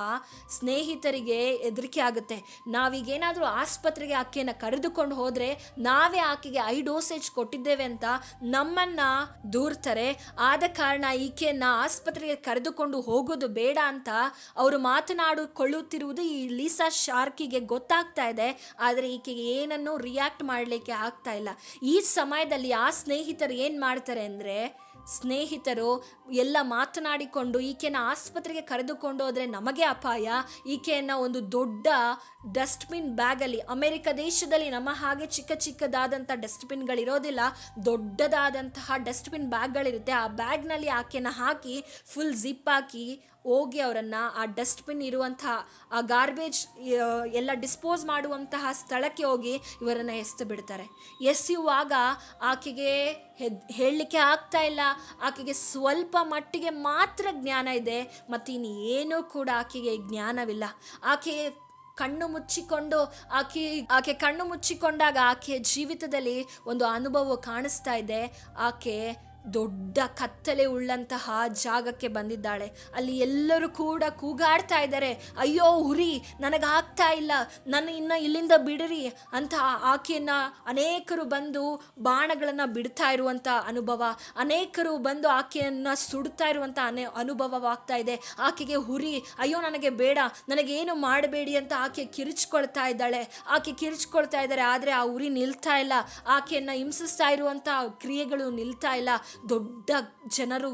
ಸ್ನೇಹಿತರಿಗೆ ಹೆದರಿಕೆ ಆಗುತ್ತೆ. ನಾವೀಗೇನಾದರೂ ಆಸ್ಪತ್ರೆಗೆ ಆಕೆಯನ್ನು ಕರೆದುಕೊಂಡು ಹೋದರೆ ನಾವೇ ಆಕೆಗೆ ಐ ಡೋಸೇಜ್ ಕೊಟ್ಟಿದ್ದೇವೆ ಅಂತ ನಮ್ಮನ್ನು ದೂರ್ತಾರೆ. ಆದ ಕಾರಣ ಈಕೆಯನ್ನು ಆಸ್ಪತ್ರೆಗೆ ಕರೆದುಕೊಂಡು ಹೋಗೋದು ಬೇಡ ಅಂತ ಅವರು ಮಾತನಾಡಿಕೊಳ್ಳುತ್ತಿರುವುದು ಈ ಲೀಸಾ ಶಾರ್ಕಿಗೆ ಗೊತ್ತಾಗ್ತಾ ಇದೆ. ಆದರೆ ಈಕೆಗೆ ಏನನ್ನೂ ರಿಯಾಕ್ಟ್ ಮಾಡಲಿಕ್ಕೆ ಆಗ್ತಾ ಇಲ್ಲ. ಈ ಸಮಯದಲ್ಲಿ ಆ ಸ್ನೇಹಿತರು ಏನು ಮಾಡ್ತಾರೆ ಅಂದರೆ ಸ್ನೇಹಿತರು ಎಲ್ಲ ಮಾತನಾಡಿಕೊಂಡು ಈಕೆನ ಆಸ್ಪತ್ರೆಗೆ ಕರೆದುಕೊಂಡು ಹೋದರೆ ನಮಗೆ ಅಪಾಯ. ಈಕೆಯನ್ನು ಒಂದು ದೊಡ್ಡ ಡಸ್ಟ್ಬಿನ್ ಬ್ಯಾಗಲ್ಲಿ, ಅಮೆರಿಕ ದೇಶದಲ್ಲಿ ನಮ್ಮ ಹಾಗೆ ಚಿಕ್ಕ ಚಿಕ್ಕದಾದಂಥ ಡಸ್ಟ್ಬಿನ್ಗಳಿರೋದಿಲ್ಲ, ದೊಡ್ಡದಾದಂತಹ ಡಸ್ಟ್ಬಿನ್ ಬ್ಯಾಗ್ಗಳಿರುತ್ತೆ. ಆ ಬ್ಯಾಗ್ನಲ್ಲಿ ಆಕೆನ ಹಾಕಿ, ಫುಲ್ ಜಿಪ್ ಹಾಕಿ ಹೋಗಿ ಅವರನ್ನು ಆ ಡಸ್ಟ್ಬಿನ್ ಇರುವಂತಹ ಆ ಗಾರ್ಬೇಜ್ ಎಲ್ಲ ಡಿಸ್ಪೋಸ್ ಮಾಡುವಂತಹ ಸ್ಥಳಕ್ಕೆ ಹೋಗಿ ಇವರನ್ನು ಎಸ್ತು ಬಿಡ್ತಾರೆ. ಎಸೆಯುವಾಗ ಆಕೆಗೆ ಹೆದ್, ಹೇಳಲಿಕ್ಕೆ ಆಗ್ತಾ ಇಲ್ಲ. ಆಕೆಗೆ ಸ್ವಲ್ಪ ಮಟ್ಟಿಗೆ ಮಾತ್ರ ಜ್ಞಾನ ಇದೆ. ಮತ್ತು ಏನೂ ಕೂಡ ಆಕೆಗೆ ಜ್ಞಾನವಿಲ್ಲ. ಆಕೆ ಕಣ್ಣು ಮುಚ್ಚಿಕೊಂಡು, ಆಕೆ ಆಕೆ ಕಣ್ಣು ಮುಚ್ಚಿಕೊಂಡಾಗ ಆಕೆಯ ಜೀವಿತದಲ್ಲಿ ಒಂದು ಅನುಭವ ಕಾಣಿಸ್ತಾ ಇದೆ. ಆಕೆ ದೊಡ್ಡ ಕತ್ತಲೆ ಉಳ್ಳಂತಹ ಜಾಗಕ್ಕೆ ಬಂದಿದ್ದಾಳೆ. ಅಲ್ಲಿ ಎಲ್ಲರೂ ಕೂಡ ಕೂಗಾಡ್ತಾ ಇದ್ದಾರೆ. ಅಯ್ಯೋ ಉರಿ ನನಗಾಗ್ತಾ ಇಲ್ಲ. ನನ್ನ ಇನ್ನು ಇಲ್ಲಿಂದ ಬಿಡಿರಿ ಅಂತ ಆಕೆಯನ್ನು ಅನೇಕರು ಬಂದು ಬಾಣಗಳನ್ನು ಬಿಡ್ತಾ ಇರುವಂಥ ಅನುಭವ, ಅನೇಕರು ಬಂದು ಆಕೆಯನ್ನು ಸುಡ್ತಾ ಇರುವಂಥ ಅನೇ ಅನುಭವವಾಗ್ತಾ ಇದೆ. ಆಕೆಗೆ ಹುರಿ, ಅಯ್ಯೋ, ನನಗೆ ಬೇಡ, ನನಗೇನು ಮಾಡಬೇಡಿ ಅಂತ ಆಕೆ ಕಿರಿಚ್ಕೊಳ್ತಾ ಇದ್ದಾಳೆ. ಆಕೆ ಕಿರಿಚ್ಕೊಳ್ತಾ ಇದ್ದಾರೆ, ಆದರೆ ಆ ಉರಿ ನಿಲ್ತಾ ಇಲ್ಲ. ಆಕೆಯನ್ನು ಹಿಂಸಿಸ್ತಾ ಇರುವಂಥ ಕ್ರಿಯೆಗಳು ನಿಲ್ತಾ ಇಲ್ಲ. ದೊಡ್ಡ ಜನರು,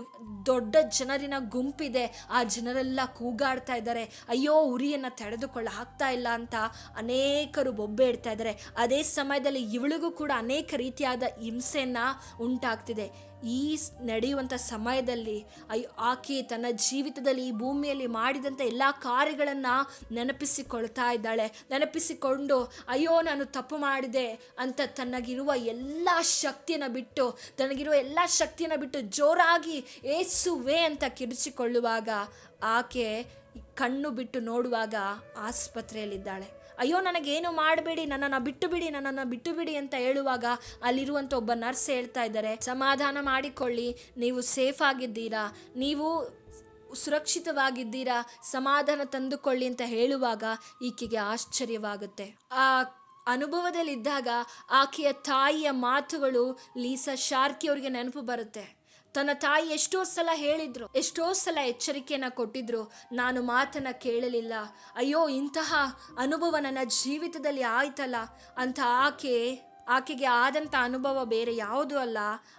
ದೊಡ್ಡ ಜನರಿನ ಗುಂಪಿದೆ. ಆ ಜನರೆಲ್ಲ ಕೂಗಾಡ್ತಾ ಇದ್ದಾರೆ. ಅಯ್ಯೋ, ಉರಿಯನ್ನು ತಡೆದುಕೊಳ್ಳ ಆಗ್ತಾ ಇಲ್ಲ ಅಂತ ಅನೇಕರು ಬೊಬ್ಬೆ ಇಡ್ತಾ ಇದ್ದಾರೆ. ಅದೇ ಸಮಯದಲ್ಲಿ ಇವಳಿಗೂ ಕೂಡ ಅನೇಕ ರೀತಿಯಾದ ಹಿಂಸೆಯನ್ನು ಉಂಟಾಗ್ತಿದೆ. ಈ ನಡೆಯುವಂಥ ಸಮಯದಲ್ಲಿ ಅಯ್ಯೋ ಆಕೆ ತನ್ನ ಜೀವಿತದಲ್ಲಿ ಈ ಭೂಮಿಯಲ್ಲಿ ಮಾಡಿದಂಥ ಎಲ್ಲ ಕಾರ್ಯಗಳನ್ನು ನೆನಪಿಸಿಕೊಳ್ತಾ ಇದ್ದಾಳೆ. ನೆನಪಿಸಿಕೊಂಡು, ಅಯ್ಯೋ, ನಾನು ತಪ್ಪು ಮಾಡಿದೆ ಅಂತ ತನಗಿರುವ ಎಲ್ಲ ಶಕ್ತಿಯನ್ನು ಬಿಟ್ಟು, ತನಗಿರುವ ಎಲ್ಲ ಶಕ್ತಿಯನ್ನು ಬಿಟ್ಟು ಜೋರಾಗಿ ಏಸುವೆ ಅಂತ ಕಿರುಚಿಕೊಳ್ಳುವಾಗ ಆಕೆ ಕಣ್ಣು ಬಿಟ್ಟು ನೋಡುವಾಗ ಆಸ್ಪತ್ರೆಯಲ್ಲಿದ್ದಾಳೆ. ಅಯ್ಯೋ, ನನಗೇನು ಮಾಡಬೇಡಿ, ನನ್ನನ್ನು ಬಿಟ್ಟು ಬಿಡಿ ನನ್ನನ್ನು ಬಿಟ್ಟು ಬಿಡಿ ಅಂತ ಹೇಳುವಾಗ ಅಲ್ಲಿರುವಂಥ ಒಬ್ಬ ನರ್ಸ್ ಹೇಳ್ತಾ ಇದ್ದಾರೆ, ಸಮಾಧಾನ ಮಾಡಿಕೊಳ್ಳಿ, ನೀವು ಸೇಫ್ ಆಗಿದ್ದೀರಾ, ನೀವು ಸುರಕ್ಷಿತವಾಗಿದ್ದೀರಾ, ಸಮಾಧಾನ ತಂದುಕೊಳ್ಳಿ ಅಂತ ಹೇಳುವಾಗ ಈಕೆಗೆ ಆಶ್ಚರ್ಯವಾಗುತ್ತೆ. ಆ ಅನುಭವದಲ್ಲಿದ್ದಾಗ ಆಕೆಯ ತಾಯಿಯ ಮಾತುಗಳು ಲೀಸಾ ಶಾರ್ಕಿ ಅವರಿಗೆ ನೆನಪು ಬರುತ್ತೆ. ತನ್ನ ತಾಯಿ ಎಷ್ಟೋ ಸಲ ಹೇಳಿದ್ರು, ಎಷ್ಟೋ ಸಲ ಎಚ್ಚರಿಕೆಯನ್ನ ಕೊಟ್ಟಿದ್ರು. ನಾನು ಮಾತನ್ನ ಕೇಳಲಿಲ್ಲ. ಅಯ್ಯೋ, ಇಂತಹ ಅನುಭವ ನನ್ನ ಜೀವಿತದಲ್ಲಿ ಆಯ್ತಲ್ಲ? ಅಂತ ಆಕೆ, ಆಕೆಗೆ ಆದಂಥ ಅನುಭವ ಬೇರೆ ಯಾವುದೂ ಅಲ್ಲ.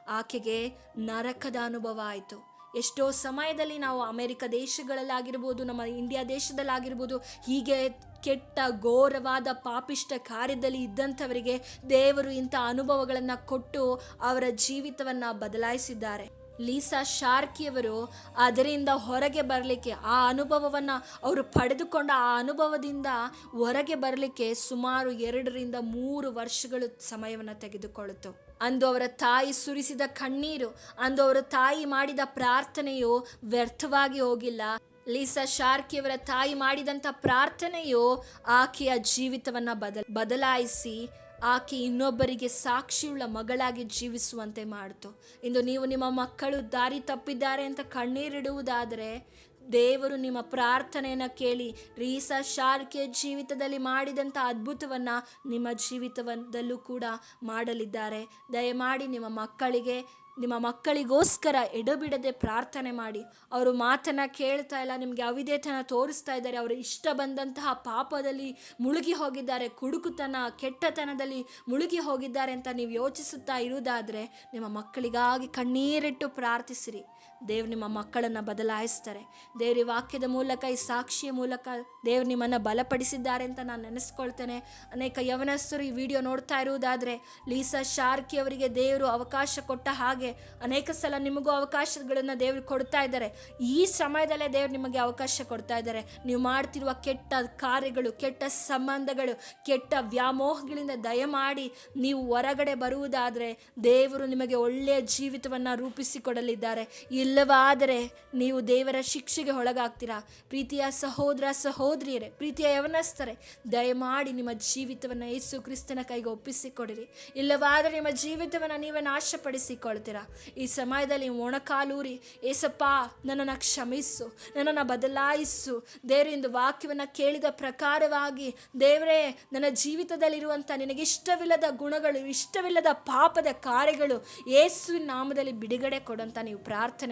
ಆಕೆಗೆ ನರಕದ ಅನುಭವ ಆಯಿತು. ಎಷ್ಟೋ ಸಮಯದಲ್ಲಿ ನಾವು ಅಮೆರಿಕ ದೇಶಗಳಲ್ಲಾಗಿರ್ಬೋದು, ನಮ್ಮ ಇಂಡಿಯಾ ದೇಶದಲ್ಲಾಗಿರ್ಬೋದು, ಹೀಗೆ ಕೆಟ್ಟ, ಘೋರವಾದ ಪಾಪಿಷ್ಟ ಕಾರ್ಯದಲ್ಲಿ ಇದ್ದಂಥವರಿಗೆ ದೇವರು ಇಂಥ ಅನುಭವಗಳನ್ನು ಕೊಟ್ಟು ಅವರ ಜೀವಿತವನ್ನು ಬದಲಾಯಿಸಿದ್ದಾರೆ. ಲೀಸಾ ಶಾರ್ಕಿಯವರು ಅದರಿಂದ ಹೊರಗೆ ಬರಲಿಕ್ಕೆ ಆ ಅನುಭವವನ್ನು ಅವರು ಪಡೆದುಕೊಂಡ ಆ ಅನುಭವದಿಂದ ಹೊರಗೆ ಬರಲಿಕ್ಕೆ ಸುಮಾರು ಎರಡರಿಂದ ಮೂರು ವರ್ಷಗಳು ಸಮಯವನ್ನು ತೆಗೆದುಕೊಳ್ಳುತ್ತು. ಅಂದು ಅವರ ತಾಯಿ ಸುರಿಸಿದ ಕಣ್ಣೀರು, ಅಂದು ಅವರ ತಾಯಿ ಮಾಡಿದ ಪ್ರಾರ್ಥನೆಯು ವ್ಯರ್ಥವಾಗಿ ಹೋಗಿಲ್ಲ. ಲೀಸಾ ಶಾರ್ಕಿಯವರ ತಾಯಿ ಮಾಡಿದಂಥ ಪ್ರಾರ್ಥನೆಯು ಆಕೆಯ ಜೀವಿತವನ್ನು ಬದಲ್, ಬದಲಾಯಿಸಿ ಆಕೆ ಇನ್ನೊಬ್ಬರಿಗೆ ಸಾಕ್ಷಿಯುಳ್ಳ ಮಗಳಾಗಿ ಜೀವಿಸುವಂತೆ ಮಾಡಿತು. ಇಂದು ನೀವು ನಿಮ್ಮ ಮಕ್ಕಳು ದಾರಿ ತಪ್ಪಿದ್ದಾರೆ ಅಂತ ಕಣ್ಣೀರಿಡುವುದಾದರೆ ದೇವರು ನಿಮ್ಮ ಪ್ರಾರ್ಥನೆಯನ್ನು ಕೇಳಿ ರೀಸಾ ಶಾರ್ಕೆ ಜೀವಿತದಲ್ಲಿ ಮಾಡಿದಂಥ ಅದ್ಭುತವನ್ನು ನಿಮ್ಮ ಜೀವಿತದಲ್ಲೂ ಕೂಡ ಮಾಡಲಿದ್ದಾರೆ. ದಯಮಾಡಿ ನಿಮ್ಮ ಮಕ್ಕಳಿಗೆ ನಿಮ್ಮ ಮಕ್ಕಳಿಗೋಸ್ಕರ ಎಡಬಿಡದೆ ಪ್ರಾರ್ಥನೆ ಮಾಡಿ. ಅವರು ಮಾತನ್ನು ಕೇಳ್ತಾ ಇಲ್ಲ, ನಿಮಗೆ ಅವಿದೇತನ ತೋರಿಸ್ತಾ ಇದ್ದಾರೆ. ಅವರು ಇಷ್ಟ ಬಂದಂತಹ ಪಾಪದಲ್ಲಿ ಮುಳುಗಿ ಹೋಗಿದ್ದಾರೆ, ಕುಡುಕುತನ, ಕೆಟ್ಟತನದಲ್ಲಿ ಮುಳುಗಿ ಹೋಗಿದ್ದಾರೆ ಅಂತ ನೀವು ಯೋಚಿಸುತ್ತಾ ಇರುವುದಾದರೆ ನಿಮ್ಮ ಮಕ್ಕಳಿಗಾಗಿ ಕಣ್ಣೀರಿಟ್ಟು ಪ್ರಾರ್ಥಿಸಿರಿ. ದೇವ್ರು ನಿಮ್ಮ ಮಕ್ಕಳನ್ನು ಬದಲಾಯಿಸ್ತಾರೆ. ದೇವ್ರ ವಾಕ್ಯದ ಮೂಲಕ, ಈ ಸಾಕ್ಷಿಯ ಮೂಲಕ ದೇವ್ರು ನಿಮ್ಮನ್ನು ಬಲಪಡಿಸಿದ್ದಾರೆ ಅಂತ ನಾನು ನೆನೆಸ್ಕೊಳ್ತೇನೆ. ಅನೇಕ ಯವನಸ್ಥರು ಈ ವಿಡಿಯೋ ನೋಡ್ತಾ ಇರುವುದಾದರೆ, ಲೀಸಾ ಶಾರ್ಕಿ ಅವರಿಗೆ ದೇವರು ಅವಕಾಶ ಕೊಟ್ಟ ಹಾಗೆ ಅನೇಕ ಸಲ ನಿಮಗೂ ಅವಕಾಶಗಳನ್ನು ದೇವರು ಕೊಡ್ತಾ ಇದ್ದಾರೆ. ಈ ಸಮಯದಲ್ಲೇ ದೇವ್ರು ನಿಮಗೆ ಅವಕಾಶ ಕೊಡ್ತಾ ಇದ್ದಾರೆ. ನೀವು ಮಾಡ್ತಿರುವ ಕೆಟ್ಟ ಕಾರ್ಯಗಳು, ಕೆಟ್ಟ ಸಂಬಂಧಗಳು, ಕೆಟ್ಟ ವ್ಯಾಮೋಹಗಳಿಂದ ದಯಮಾಡಿ ನೀವು ಹೊರಗಡೆ ಬರುವುದಾದರೆ ದೇವರು ನಿಮಗೆ ಒಳ್ಳೆಯ ಜೀವಿತವನ್ನು ರೂಪಿಸಿಕೊಡಲಿದ್ದಾರೆ. ಇಲ್ಲವಾದರೆ ನೀವು ದೇವರ ಶಿಕ್ಷೆಗೆ ಒಳಗಾಗ್ತೀರಾ? ಪ್ರೀತಿಯ ಸಹೋದರ ಸಹೋದರಿಯರೇ, ಪ್ರೀತಿಯ ಯವನಸ್ತರೆ ದಯಮಾಡಿ ನಿಮ್ಮ ಜೀವಿತವನ್ನು ಯೇಸು ಕ್ರಿಸ್ತನ ಕೈಗೆ ಒಪ್ಪಿಸಿಕೊಡಿರಿ. ಇಲ್ಲವಾದರೆ ನಿಮ್ಮ ಜೀವಿತವನ್ನು ನೀವೇ ನಾಶಪಡಿಸಿಕೊಳ್ತೀರಾ? ಈ ಸಮಯದಲ್ಲಿ ಒಣಕಾಲೂರಿ, ಏಸಪ್ಪ, ನನ್ನನ್ನು ಕ್ಷಮಿಸು, ನನ್ನನ್ನು ಬದಲಾಯಿಸು. ದೇವರಿಂದ ವಾಕ್ಯವನ್ನು ಕೇಳಿದ ಪ್ರಕಾರವಾಗಿ, ದೇವರೇ, ನನ್ನ ಜೀವಿತದಲ್ಲಿರುವಂಥ ನಿನಗಿಷ್ಟವಿಲ್ಲದ ಗುಣಗಳು, ಇಷ್ಟವಿಲ್ಲದ ಪಾಪದ ಕಾರ್ಯಗಳು ಯೇಸುವಿನ ನಾಮದಲ್ಲಿ ಬಿಡುಗಡೆ ಕೊಡಂತ ನೀವು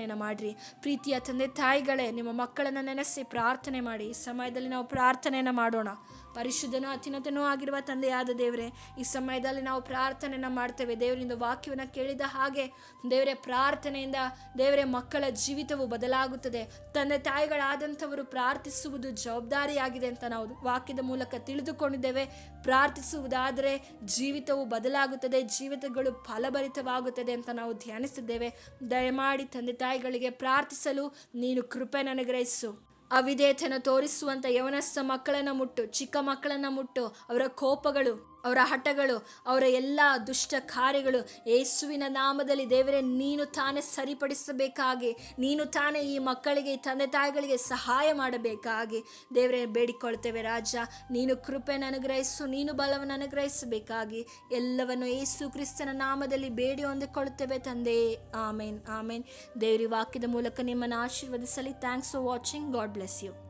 ಪ್ರಾರ್ಥನೆಯನ್ನು ಮಾಡಿರಿ. ಪ್ರೀತಿಯ ತಂದೆ ತಾಯಿಗಳೇ ನಿಮ್ಮ ಮಕ್ಕಳನ್ನು ನೆನೆಸಿ ಪ್ರಾರ್ಥನೆ ಮಾಡಿ. ಸಮಯದಲ್ಲಿ ನಾವು ಪ್ರಾರ್ಥನೆಯನ್ನು ಮಾಡೋಣ. ಪರಿಶುದ್ಧನೂ ಅತ್ಯುನ್ನತನೂ ಆಗಿರುವ ತಂದೆಯಾದ ದೇವರೇ, ಈ ಸಮಯದಲ್ಲಿ ನಾವು ಪ್ರಾರ್ಥನೆಯನ್ನು ಮಾಡ್ತೇವೆ. ದೇವರಿಂದ ವಾಕ್ಯವನ್ನು ಕೇಳಿದ ಹಾಗೆ ದೇವರೇ, ಪ್ರಾರ್ಥನೆಯಿಂದ ದೇವರೇ, ಮಕ್ಕಳ ಜೀವಿತವು ಬದಲಾಗುತ್ತದೆ. ತಂದೆ ತಾಯಿಗಳಾದಂಥವರು ಪ್ರಾರ್ಥಿಸುವುದು ಜವಾಬ್ದಾರಿಯಾಗಿದೆ ಅಂತ ನಾವು ವಾಕ್ಯದ ಮೂಲಕ ತಿಳಿದುಕೊಂಡಿದ್ದೇವೆ. ಪ್ರಾರ್ಥಿಸುವುದಾದರೆ ಜೀವಿತವು ಬದಲಾಗುತ್ತದೆ, ಜೀವಿತಗಳು ಫಲಭರಿತವಾಗುತ್ತದೆ ಅಂತ ನಾವು ಧ್ಯಾನಿಸಿದ್ದೇವೆ. ದಯಮಾಡಿ ತಂದೆ ತಾಯಿಗಳಿಗೆ ಪ್ರಾರ್ಥಿಸಲು ನೀನು ಕೃಪೆ ನನಗ್ರಹಿಸು ಅವಿಧೇಯತೆಯನ್ನು ತೋರಿಸುವಂಥ ಯವನಸ್ಥ ಮಕ್ಕಳನ್ನು ಮುಟ್ಟು ಚಿಕ್ಕ ಮಕ್ಕಳನ್ನು ಮುಟ್ಟು ಅವರ ಕೋಪಗಳು ಅವರ ಹಠಗಳು, ಅವರ ಎಲ್ಲ ದುಷ್ಟ ಕಾರ್ಯಗಳು ಯೇಸುವಿನ ನಾಮದಲ್ಲಿ ದೇವರೇ, ನೀನು ತಾನೇ ಸರಿಪಡಿಸಬೇಕಾಗಿ, ನೀನು ತಾನೇ ಈ ಮಕ್ಕಳಿಗೆ, ಈ ತಂದೆ ತಾಯಿಗಳಿಗೆ ಸಹಾಯ ಮಾಡಬೇಕಾಗಿ ದೇವರೇ ಬೇಡಿಕೊಳ್ತೇವೆ ರಾಜ. ನೀನು ಕೃಪೆಯನ್ನು ಅನುಗ್ರಹಿಸು, ನೀನು ಬಲವನ್ನು ಅನುಗ್ರಹಿಸಬೇಕಾಗಿ ಎಲ್ಲವನ್ನು ಯೇಸು ಕ್ರಿಸ್ತನ ನಾಮದಲ್ಲಿ ಬೇಡಿ ಹೊಂದಿಕೊಳ್ಳುತ್ತೇವೆ ತಂದೆ. ಆಮೇನ್ ಆಮೇನ್. ದೇವರಿ ವಾಕ್ಯದ ಮೂಲಕ ನಿಮ್ಮನ್ನು ಆಶೀರ್ವದಿಸಲಿ. Thanks for watching God bless you